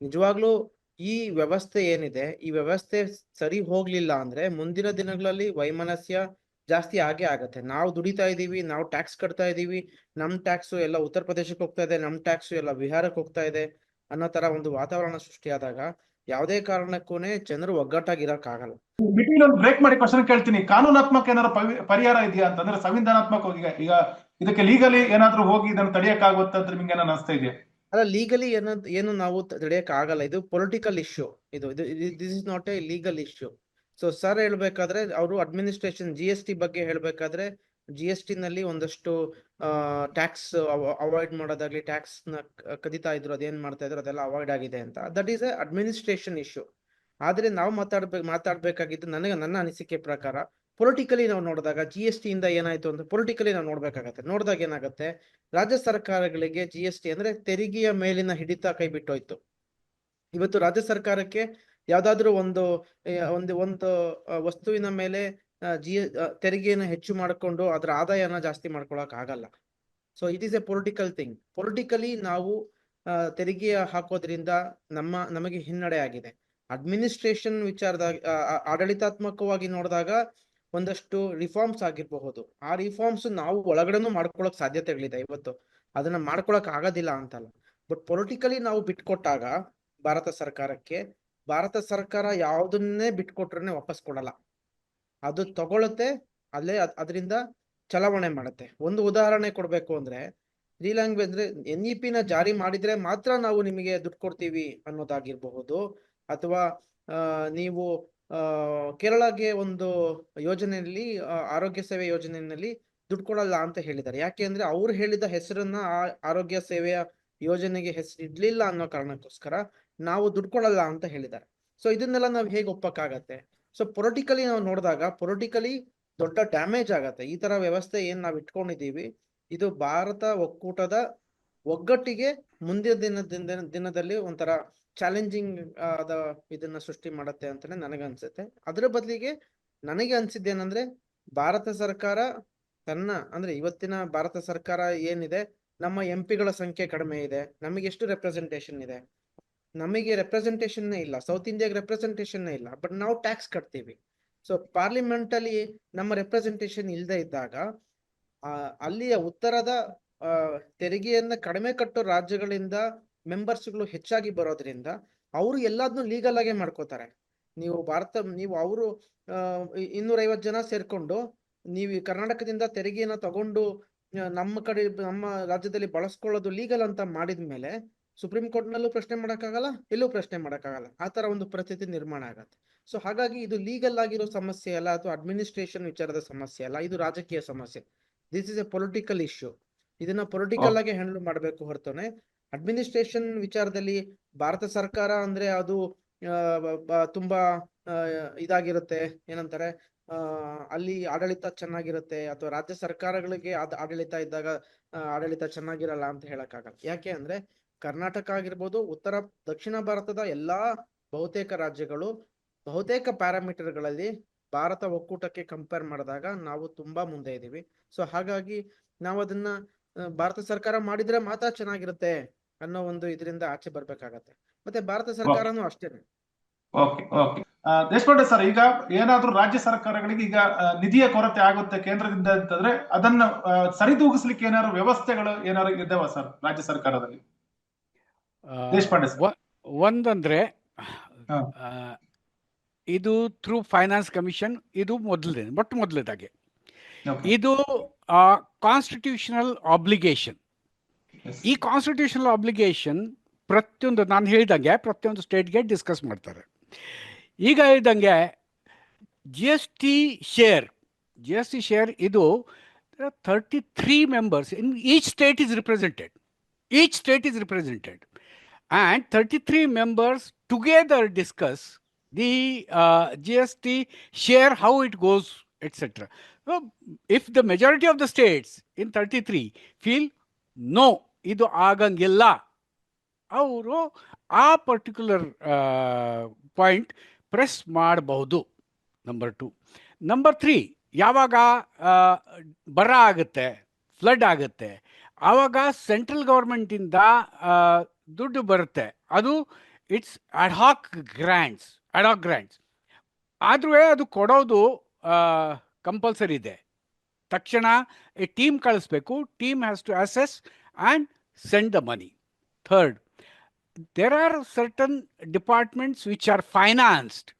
ನಿಜವಾಗ್ಲೂ ಈ ವ್ಯವಸ್ಥೆ ಏನಿದೆ, ಈ ವ್ಯವಸ್ಥೆ ಸರಿ ಹೋಗ್ಲಿಲ್ಲ ಅಂದ್ರೆ ಮುಂದಿನ ದಿನಗಳಲ್ಲಿ ವೈಮನಸ್ಯ ಜಾಸ್ತಿ ಆಗೇ ಆಗತ್ತೆ. ನಾವು ದುಡಿತಾ ಇದೀವಿ ನಾವು ಟ್ಯಾಕ್ಸ್ ಕಟ್ತಾ ಇದೀವಿ ನಮ್ ಟ್ಯಾಕ್ಸ್ ಎಲ್ಲ ಉತ್ತರ ಪ್ರದೇಶಕ್ಕೆ ಹೋಗ್ತಾ ಇದೆ, ನಮ್ ಟ್ಯಾಕ್ಸ್ ಎಲ್ಲ ಬಿಹಾರಕ್ಕೆ ಹೋಗ್ತಾ ಇದೆ ಅನ್ನೋ ತರ ಒಂದು ವಾತಾವರಣ ಸೃಷ್ಟಿಯಾದಾಗ ಯಾವುದೇ ಕಾರಣಕ್ಕೂ ಜನರು ಒಗ್ಗಟ್ಟಾಗಿರಕ್ಕಾಗಲ್ಲ ಒಂದು ಬ್ರೇಕ್ ಮಾಡಿ ಕ್ವಶನ್ ಕೇಳ್ತೀನಿ. ಕಾನೂನಾತ್ಮಕ ಏನಾದ್ರು ಪರಿಹಾರ ಇದೆಯಾ ಅಂತಂದ್ರೆ ಸಂವಿಧಾನಾತ್ಮಕ ಹೋಗಿ ಈಗ ಇದಕ್ಕೆ ಲೀಗಲಿ ಏನಾದ್ರೂ ಹೋಗಿ ಇದನ್ನು ತಡೆಯಕ್ಕಾಗುತ್ತೆ ಅಂತ ನಿಮ್ಗೆ ಏನೋ ಅನಿಸ್ತಾ ಇದೆಯಾ? ಅಲ್ಲ ಲೀಗಲಿ ಏನು ಏನು ನಾವು ತಡೆಯಕ್ ಆಗಲ್ಲ ಇದು ಪೊಲಿಟಿಕಲ್ ಇಶ್ಯೂ ಇದು this is not a legal issue so sir ಹೇಳ್ಬೇಕಾದ್ರೆ ಅವರು ಅಡ್ಮಿನಿಸ್ಟ್ರೇಷನ್ ಜಿ ಎಸ್ ಟಿ ಬಗ್ಗೆ ಹೇಳ್ಬೇಕಾದ್ರೆ ಜಿ ಎಸ್ ಟಿ ನಲ್ಲಿ ಒಂದಷ್ಟು ಟ್ಯಾಕ್ಸ್ ಅವಾಯ್ಡ್ ಮಾಡೋದಾಗ್ಲಿ ಟ್ಯಾಕ್ಸ್ನ ಕದಿತಾ ಇದ್ರು, ಅದೇನ್ ಮಾಡ್ತಾ ಇದ್ರು, ಅದೆಲ್ಲ ಅವಾಯ್ಡ್ ಆಗಿದೆ ಅಂತ. That is a administration issue ಆದ್ರೆ ನಾವು ಮಾತಾಡ್ಬೇಕು ಮಾತಾಡ್ಬೇಕಾಗಿದ್ದು ನನಗೆ, ನನ್ನ ಅನಿಸಿಕೆ ಪ್ರಕಾರ ಪೊಲಿಟಿಕಲಿ ನಾವು ನೋಡಿದಾಗ ಜಿ ಎಸ್ ಟಿ ಇಂದ ಏನಾಯ್ತು ಅಂತ ಪೊಲಿಟಿಕಲಿ ನಾವು ನೋಡ್ಬೇಕಾಗತ್ತೆ. ನೋಡಿದಾಗ ಏನಾಗುತ್ತೆ? ರಾಜ್ಯ ಸರ್ಕಾರಗಳಿಗೆ ಜಿ ಎಸ್ ಟಿ ಅಂದ್ರೆ ತೆರಿಗೆಯ ಮೇಲಿನ ಹಿಡಿತ ಕೈ ಬಿಟ್ಟೋಯ್ತು. ಇವತ್ತು ರಾಜ್ಯ ಸರ್ಕಾರಕ್ಕೆ ಯಾವ್ದಾದ್ರು ಒಂದು ಒಂದು ಒಂದು ವಸ್ತುವಿನ ಮೇಲೆ ಜಿ ತೆರಿಗೆಯನ್ನು ಹೆಚ್ಚು ಮಾಡಿಕೊಂಡು ಅದರ ಆದಾಯನ ಜಾಸ್ತಿ ಮಾಡ್ಕೊಳಕ್ ಆಗಲ್ಲ. So it is a political thing politically ನಾವು ತೆರಿಗೆ ಹಾಕೋದ್ರಿಂದ ನಮ್ಮ ನಮಗೆ ಹಿನ್ನಡೆ ಆಗಿದೆ. ಅಡ್ಮಿನಿಸ್ಟ್ರೇಷನ್ ಆ, ಆಡಳಿತಾತ್ಮಕವಾಗಿ ನೋಡಿದಾಗ ಒಂದಷ್ಟು ರಿಫಾರ್ಮ್ಸ್ ಆಗಿರಬಹುದು. ಆ ರಿಫಾರ್ಮ್ಸ್ ನಾವು ಒಳಗಡೆನೂ ಮಾಡ್ಕೊಳಕ್ ಸಾಧ್ಯತೆಗಳಿದೆ ಇವತ್ತು. ಅದನ್ನ ಮಾಡ್ಕೊಳಕ್ ಆಗೋದಿಲ್ಲ ಅಂತಲ್ಲ. ಬಟ್ ಪೊಲಿಟಿಕಲಿ ನಾವು ಬಿಟ್ಕೊಟ್ಟಾಗ ಭಾರತ ಸರ್ಕಾರಕ್ಕೆ ಭಾರತ ಸರ್ಕಾರ ಯಾವುದನ್ನೇ ಬಿಟ್ಕೊಟ್ರೆ ವಾಪಸ್ ಕೊಡಲ್ಲ. ಅದು ತಗೊಳುತ್ತೆ ಅಲ್ಲೇ ಅದರಿಂದ ಚಲಾವಣೆ ಮಾಡುತ್ತೆ. ಒಂದು ಉದಾಹರಣೆ ಕೊಡ್ಬೇಕು ಅಂದ್ರೆ ಲ್ಯಾಂಗ್ವೇಜ್ ಅಂದ್ರೆ ಎನ್ ಇ ಪಿ ನ ಜಾರಿ ಮಾಡಿದ್ರೆ ಮಾತ್ರ ನಾವು ನಿಮಗೆ ದುಡ್ಡು ಕೊಡ್ತೀವಿ ಅನ್ನೋದಾಗಿರ್ಬಹುದು. ಅಥವಾ ನೀವು ಕೇರಳಗೆ ಒಂದು ಯೋಜನೆಯಲ್ಲಿ ಆರೋಗ್ಯ ಸೇವೆ ಯೋಜನೆಯಲ್ಲಿ ದುಡ್ಡು ಕೊಡಲ್ಲ ಅಂತ ಹೇಳಿದ್ದಾರೆ. ಯಾಕೆ ಅಂದ್ರೆ ಅವ್ರು ಹೇಳಿದ ಹೆಸರನ್ನ ಆರೋಗ್ಯ ಸೇವೆಯ ಯೋಜನೆಗೆ ಹೆಸರು ಇಡ್ಲಿಲ್ಲ ಅನ್ನೋ ಕಾರಣಕ್ಕೋಸ್ಕರ ನಾವು ದುಡ್ಡು ಕೊಡಲ್ಲ ಅಂತ ಹೇಳಿದ್ದಾರೆ. ಸೊ ಇದನ್ನೆಲ್ಲ ನಾವು ಹೇಗೆ ಒಪ್ಪಕ್ಕಾಗತ್ತೆ? ಸೊ ಪೊಲಿಟಿಕಲಿ ನಾವು ನೋಡಿದಾಗ ಪೊಲಿಟಿಕಲಿ ದೊಡ್ಡ ಡ್ಯಾಮೇಜ್ ಆಗತ್ತೆ. ಈ ತರ ವ್ಯವಸ್ಥೆ ಏನ್ ನಾವು ಇಟ್ಕೊಂಡಿದೀವಿ, ಇದು ಭಾರತ ಒಕ್ಕೂಟದ ಒಗ್ಗಟ್ಟಿಗೆ ಮುಂದಿನ ದಿನ ದಿನದಲ್ಲಿ ಒಂಥರ ಚಾಲೆಂಜಿಂಗ್ ಆದ ಇದನ್ನ ಸೃಷ್ಟಿ ಮಾಡತ್ತೆ ಅಂತಾನೆ ನನಗನ್ಸುತ್ತೆ ಅದರ ಬದಲಿಗೆ ನನಗೆ ಅನ್ಸಿದ್ದೇನಂದ್ರೆ, ಭಾರತ ಸರ್ಕಾರ ತನ್ನ, ಅಂದ್ರೆ ಇವತ್ತಿನ ಭಾರತ ಸರ್ಕಾರ ಏನಿದೆ, ನಮ್ಮ ಎಂ ಪಿಗಳ ಸಂಖ್ಯೆ ಕಡಿಮೆ ಇದೆ, ನಮಗೆ ಎಷ್ಟು ರೆಪ್ರೆಸೆಂಟೇಷನ್ ಇದೆ? ನಮಗೆ ರೆಪ್ರೆಸೆಂಟೇಷನ್ ಇಲ್ಲ ಸೌತ್ ಇಂಡಿಯಾಗೆ ರೆಪ್ರೆಸೆಂಟೇಷನ್ ಇಲ್ಲ ಬಟ್ ನಾವು ಟ್ಯಾಕ್ಸ್ ಕಟ್ತೀವಿ. ಸೊ ಪಾರ್ಲಿಮೆಂಟ್ ಅಲ್ಲಿ ನಮ್ಮ ರೆಪ್ರೆಸೆಂಟೇಷನ್ ಇಲ್ಲದೆ ಇದ್ದಾಗ ಅಲ್ಲಿಯ ಉತ್ತರದ ತೆರಿಗೆಯನ್ನು ಕಡಿಮೆ ಕಟ್ಟೋ ರಾಜ್ಯಗಳಿಂದ ಮೆಂಬರ್ಸ್ಗಳು ಹೆಚ್ಚಾಗಿ ಬರೋದ್ರಿಂದ ಅವರು ಎಲ್ಲದನ್ನೂ ಲೀಗಲ್ ಆಗೇ ಮಾಡ್ಕೋತಾರೆ. ನೀವು ಭಾರತ, ನೀವು ಅವರು ಇನ್ನೂರೈವತ್ತು ಜನ ಸೇರ್ಕೊಂಡು ನೀವು ಕರ್ನಾಟಕದಿಂದ ತೆರಿಗೆಯನ್ನ ತಗೊಂಡು ನಮ್ಮ ಕಡೆ, ನಮ್ಮ ರಾಜ್ಯದಲ್ಲಿ ಬಳಸ್ಕೊಳ್ಳೋದು ಲೀಗಲ್ ಅಂತ ಮಾಡಿದ್ಮೇಲೆ ಸುಪ್ರೀಂ ಕೋರ್ಟ್ ನಲ್ಲೂ ಪ್ರಶ್ನೆ ಮಾಡೋಕ್ಕಾಗಲ್ಲ ಎಲ್ಲೂ ಪ್ರಶ್ನೆ ಮಾಡೋಕ್ಕಾಗಲ್ಲ. ಆ ತರ ಒಂದು ಪರಿಸ್ಥಿತಿ ನಿರ್ಮಾಣ ಆಗತ್ತೆ. ಸೊ ಹಾಗಾಗಿ ಇದು ಲೀಗಲ್ ಆಗಿರೋ ಸಮಸ್ಯೆ ಅಲ್ಲ ಅಥವಾ ಅಡ್ಮಿನಿಸ್ಟ್ರೇಷನ್ ವಿಚಾರದ ಸಮಸ್ಯೆ ಅಲ್ಲ ಇದು ರಾಜಕೀಯ ಸಮಸ್ಯೆ. This is a political issue ಇದನ್ನ ಪೊಲಿಟಿಕಲ್ ಆಗಿ ಹ್ಯಾಂಡಲ್ ಮಾಡಬೇಕು ಹೊರತುನೆ ಅಡ್ಮಿನಿಸ್ಟ್ರೇಷನ್ ವಿಚಾರದಲ್ಲಿ ಭಾರತ ಸರ್ಕಾರ ಅಂದ್ರೆ ಅದು ತುಂಬಾ ಇದಾಗಿರುತ್ತೆ. ಏನಂತಾರೆ ಅಲ್ಲಿ ಆಡಳಿತ ಚೆನ್ನಾಗಿರುತ್ತೆ ಅಥವಾ ರಾಜ್ಯ ಸರ್ಕಾರಗಳಿಗೆ ಆಡಳಿತ ಇದ್ದಾಗ ಆಡಳಿತ ಚೆನ್ನಾಗಿರಲ್ಲ ಅಂತ ಹೇಳಕ್ಕಾಗಲ್ಲ. ಯಾಕೆ ಅಂದ್ರೆ ಕರ್ನಾಟಕ ಆಗಿರ್ಬೋದು ಉತ್ತರ ದಕ್ಷಿಣ ಭಾರತದ ಎಲ್ಲಾ ಬಹುತೇಕ ರಾಜ್ಯಗಳು ಬಹುತೇಕ ಪ್ಯಾರಾಮೀಟರ್ಗಳಲ್ಲಿ ಭಾರತ ಒಕ್ಕೂಟಕ್ಕೆ ಕಂಪೇರ್ ಮಾಡಿದಾಗ ನಾವು ತುಂಬಾ ಮುಂದೆ ಇದ್ದೀವಿ. ಸೊ ಹಾಗಾಗಿ ನಾವು ಅದನ್ನ ಭಾರತ ಸರ್ಕಾರ ಮಾಡಿದ್ರೆ ಮಾತ್ರ ಚೆನ್ನಾಗಿರುತ್ತೆ ಅನ್ನೋ ಒಂದು ಇದರಿಂದ ಆಚೆ ಬರ್ಬೇಕಾಗತ್ತೆ. ಮತ್ತೆ ಭಾರತ ಸರ್ಕಾರನು ಅಷ್ಟೇನೆ. ದೇಶಪಾಂಡೆ ಸರ್ ಈಗ ಏನಾದ್ರೂ ರಾಜ್ಯ ಸರ್ಕಾರಗಳಿಗೆ ಈಗ ನಿಧಿಯ ಕೊರತೆ ಆಗುತ್ತೆ ಕೇಂದ್ರದಿಂದ ಅಂತಂದ್ರೆ ಅದನ್ನ ಸರಿದೂಗಿಸ್ಲಿಕ್ಕೆ ಏನಾದ್ರು ವ್ಯವಸ್ಥೆಗಳು ಏನಾದ್ರು ಇದ್ದಾವ ಸರ್ ರಾಜ್ಯ ಸರ್ಕಾರದಲ್ಲಿ? ದೇಶಪಾಂಡೆ ಸರ್. ಒಂದಂದ್ರೆ ಇದು ಥ್ರೂ ಫೈನಾನ್ಸ್ ಕಮಿಷನ್ ಇದು ಮೊದಲನೇ ಮೊಟ್ಟ Okay. ಇದು ಕಾನ್ಸ್ಟಿಟ್ಯೂಷನಲ್ ಆಬ್ಲಿಗೇಷನ್ ಈ ಕಾನ್ಸ್ಟಿಟ್ಯೂಷನಲ್ ಆಬ್ಲಿಗೇಷನ್ ಪ್ರತಿಯೊಂದು ನಾನು ಹೇಳಿದಂಗೆ ಪ್ರತಿಯೊಂದು ಸ್ಟೇಟ್ಗೆ ಡಿಸ್ಕಸ್ ಮಾಡ್ತಾರೆ. ಈಗ ಹೇಳಿದಂಗೆ G S T share G S T share ಇದು thirty three members in each state is represented each state is represented and 33 members together discuss the uh, GST share how it goes etc. So, if the majority of the states in 33 feel no ಇದು ಆಗಂಗಿಲ್ಲ ಅವರು ಆ particular point press ಮಾಡಬಹುದು number two number three ಯಾವಾಗ ಆ, ಬರ ಆಗುತ್ತೆ flood ಆಗುತ್ತೆ ಆವಾಗ ಸೆಂಟ್ರಲ್ ಗೌರ್ಮೆಂಟಿಂದ ದುಡ್ಡು ಬರುತ್ತೆ ಅದು it's ad hoc grants ad hoc grants ಆದ್ರೂ ಅದು ಕೊಡೋದು ಕಂಪಲ್ಸರಿ ಇದೆ ತಕ್ಷಣ ಈ ಟೀಮ್ ಕಳಿಸ್ಬೇಕು team has to assess and send the money third there are certain departments which are financed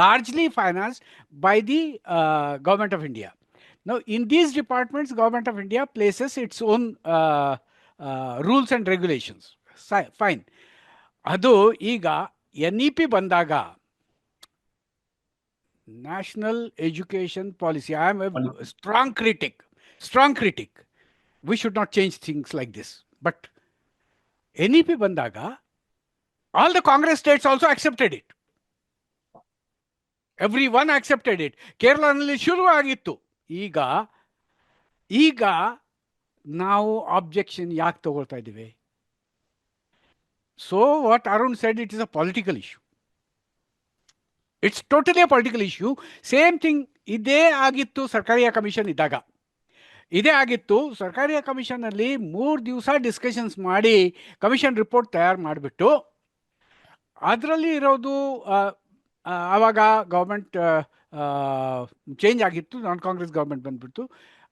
largely financed by the uh, government of india now in these departments government of india places its own uh, uh, rules and regulations. Si- fine. ಅದು ಈಗ N E P ಬಂದಾಗ national education policy I am a Policy. Strong critic strong critic we should not change things like this but N E P ಬಂದಾಗ all the Congress states also accepted it every one accepted it ಕೇರಳನಲ್ಲಿ ಶುರು ಆಗಿತ್ತು ಈಗ ಈಗ ನಾವು objection ಯಾಕೆ ತಗೊಳ್ತಾ ಇದ್ದೀವಿ? So what Arun said it is a political issue it's totally a political issue same thing ಇದೇ ಆಗಿತ್ತು ಸರ್ಕಾರಿಯ ಕಮಿಷನ್ ಇದ್ದಾಗ. ಇದೇ ಆಗಿತ್ತು ಸರ್ಕಾರಿಯ ಕಮಿಷನಲ್ಲಿ ಮೂರು ದಿವಸ ಡಿಸ್ಕಷನ್ಸ್ ಮಾಡಿ ಕಮಿಷನ್ ರಿಪೋರ್ಟ್ ತಯಾರು ಮಾಡಿಬಿಟ್ಟು, ಅದರಲ್ಲಿ ಇರೋದು ಆವಾಗ ಗೌರ್ಮೆಂಟ್ ಚೇಂಜ್ ಆಗಿತ್ತು. ನಾನ್ ಕಾಂಗ್ರೆಸ್ ಗೌರ್ಮೆಂಟ್ ಬಂದ್ಬಿಟ್ಟು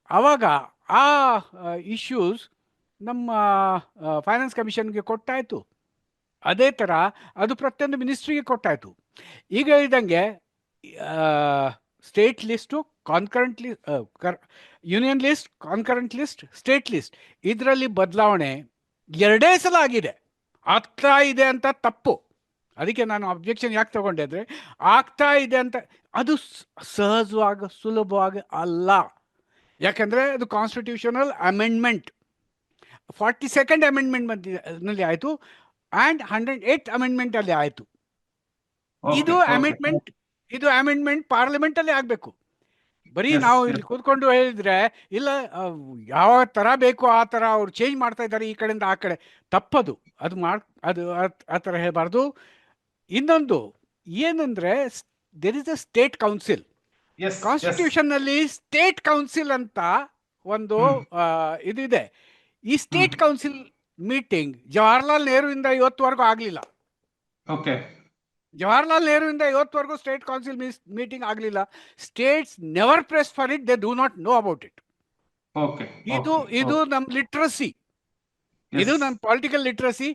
ಆವಾಗ ಆ ಇಶ್ಯೂಸ್ ನಮ್ಮ ಫೈನಾನ್ಸ್ ಕಮಿಷನ್ಗೆ ಕೊಟ್ಟಾಯಿತು. ಅದೇ ಥರ ಅದು ಪ್ರತಿಯೊಂದು ಮಿನಿಸ್ಟ್ರಿಗೆ ಕೊಟ್ಟಾಯಿತು. ಈಗ ಇದ್ದಂಗೆ ಸ್ಟೇಟ್ ಲಿಸ್ಟು ಕಾನ್ಕರೆಂಟ್ ಲಿ union list concurrent list state list ಇದರಲ್ಲಿ ಬದಲಾವಣೆ ಎರಡೇ ಸಲ ಆಗಿದೆ. ಆಗ್ತಾ ಇದೆ ಅಂತ ತಪ್ಪು. ಅದಕ್ಕೆ ನಾನು ಅಬ್ಜೆಕ್ಷನ್ ಯಾಕೆ ತಗೊಂಡೆ ಅಂದರೆ, ಆಗ್ತಾ ಇದೆ ಅಂತ ಅದು ಸಹಜವಾಗ ಸಹಜವಾಗಿ, ಸುಲಭವಾಗಿ ಅಲ್ಲ. ಯಾಕಂದರೆ ಅದು ಕಾನ್ಸ್ಟಿಟ್ಯೂಷನಲ್ ಅಮೆಂಡ್ಮೆಂಟ್ ಫಾರ್ಟಿ ಸೆಕೆಂಡ್ ಅಮೆಂಡ್ಮೆಂಟ್ನಲ್ಲಿ ಆಯಿತು ಆ್ಯಂಡ್ ಹಂಡ್ರೆಡ್ ಏಟ್ ಅಮೆಂಡ್ಮೆಂಟಲ್ಲಿ ಆಯಿತು. Okay, ಇದು. ಅಮೆಂಡ್ಮೆಂಟ್ ಇದು ಅಮೆಂಡ್ಮೆಂಟ್ ಪಾರ್ಲಿಮೆಂಟ್ ಅಲ್ಲಿ ಆಗ್ಬೇಕು. ಬರೀ ನಾವು ಇಲ್ಲಿ ಕೂತ್ಕೊಂಡು ಹೇಳಿದ್ರೆ ಇಲ್ಲ ಯಾವ ತರ ಬೇಕು ಆ ತರ ಅವ್ರು ಚೇಂಜ್ ಮಾಡ್ತಾ ಇದ್ದಾರೆ ಈ ಕಡೆಯಿಂದ ಆ ಕಡೆ. ತಪ್ಪದು. ಅದು ಮಾಡ್ ಅದು ಆ- ತರ ಹೇಳಬಾರ್ದು. ಇನ್ನೊಂದು ಏನಂದ್ರೆ there is a state council. ಕಾನ್ಸ್ಟಿಟ್ಯೂಷನ್ನಲ್ಲಿ state council ಅಂತ ಒಂದು ಇದಿದೆ. ಈ ಸ್ಟೇಟ್ ಕೌನ್ಸಿಲ್ ಮೀಟಿಂಗ್ ಜವಾಹರ್ಲಾಲ್ ನೆಹರುವಿಂದ ಇವತ್ತುವರೆಗೂ ಆಗ್ಲಿಲ್ಲ. ಓಕೆ ಜವಾಹರ್ಲಾಲ್ ನೆಹರುವಿಂದ ಇವತ್ತುವರೆಗೂ ಸ್ಟೇಟ್ ಕೌನ್ಸಿಲ್ ಮೀಟಿಂಗ್ ಆಗಲಿಲ್ಲ. States never press for it they do not know about it okay ಇದು ಇದು ನಮ್ ಲಿಟ್ರಸಿ ಇದು ನಮ್ಮ ಪೊಲಿಟಿಕಲ್ ಲಿಟ್ರಸಿ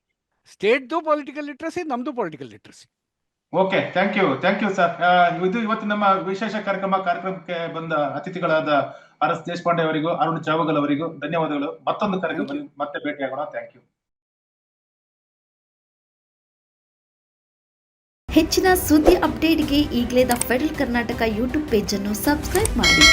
ಸ್ಟೇಟ್ದು ಪೊಲಿಟಿಕಲ್ ಲಿಟ್ರಸಿ ನಮ್ದು political literacy okay thank you thank you sir ಇದು ಇವತ್ತು ನಮ್ಮ ವಿಶೇಷ ಕಾರ್ಯಕ್ರಮ, ಕಾರ್ಯಕ್ರಮಕ್ಕೆ ಬಂದ ಅತಿಥಿಗಳಾದ ಆರ್ ಎಸ್ ದೇಶಪಾಂಡೆ ಅವರಿಗೂ, ಅರುಣ್ ಚಾವಗಲ್ ಅವರಿಗೂ ಧನ್ಯವಾದಗಳು. ಮತ್ತೊಂದು ಕಾರ್ಯಕ್ರಮದಲ್ಲಿ ಮತ್ತೆ ಭೇಟಿಯಾಗೋಣ. ಥ್ಯಾಂಕ್ ಯು ಹೆಚ್ಚಿನ ಸುದ್ದಿ ಅಪ್ಡೇಟ್ಗೆ ಈಗಲೇ ದ ಫೆಡರಲ್ ಕರ್ನಾಟಕ ಯೂಟ್ಯೂಬ್ ಪೇಜನ್ನು ಸಬ್ಸ್ಕ್ರೈಬ್ ಮಾಡಿ.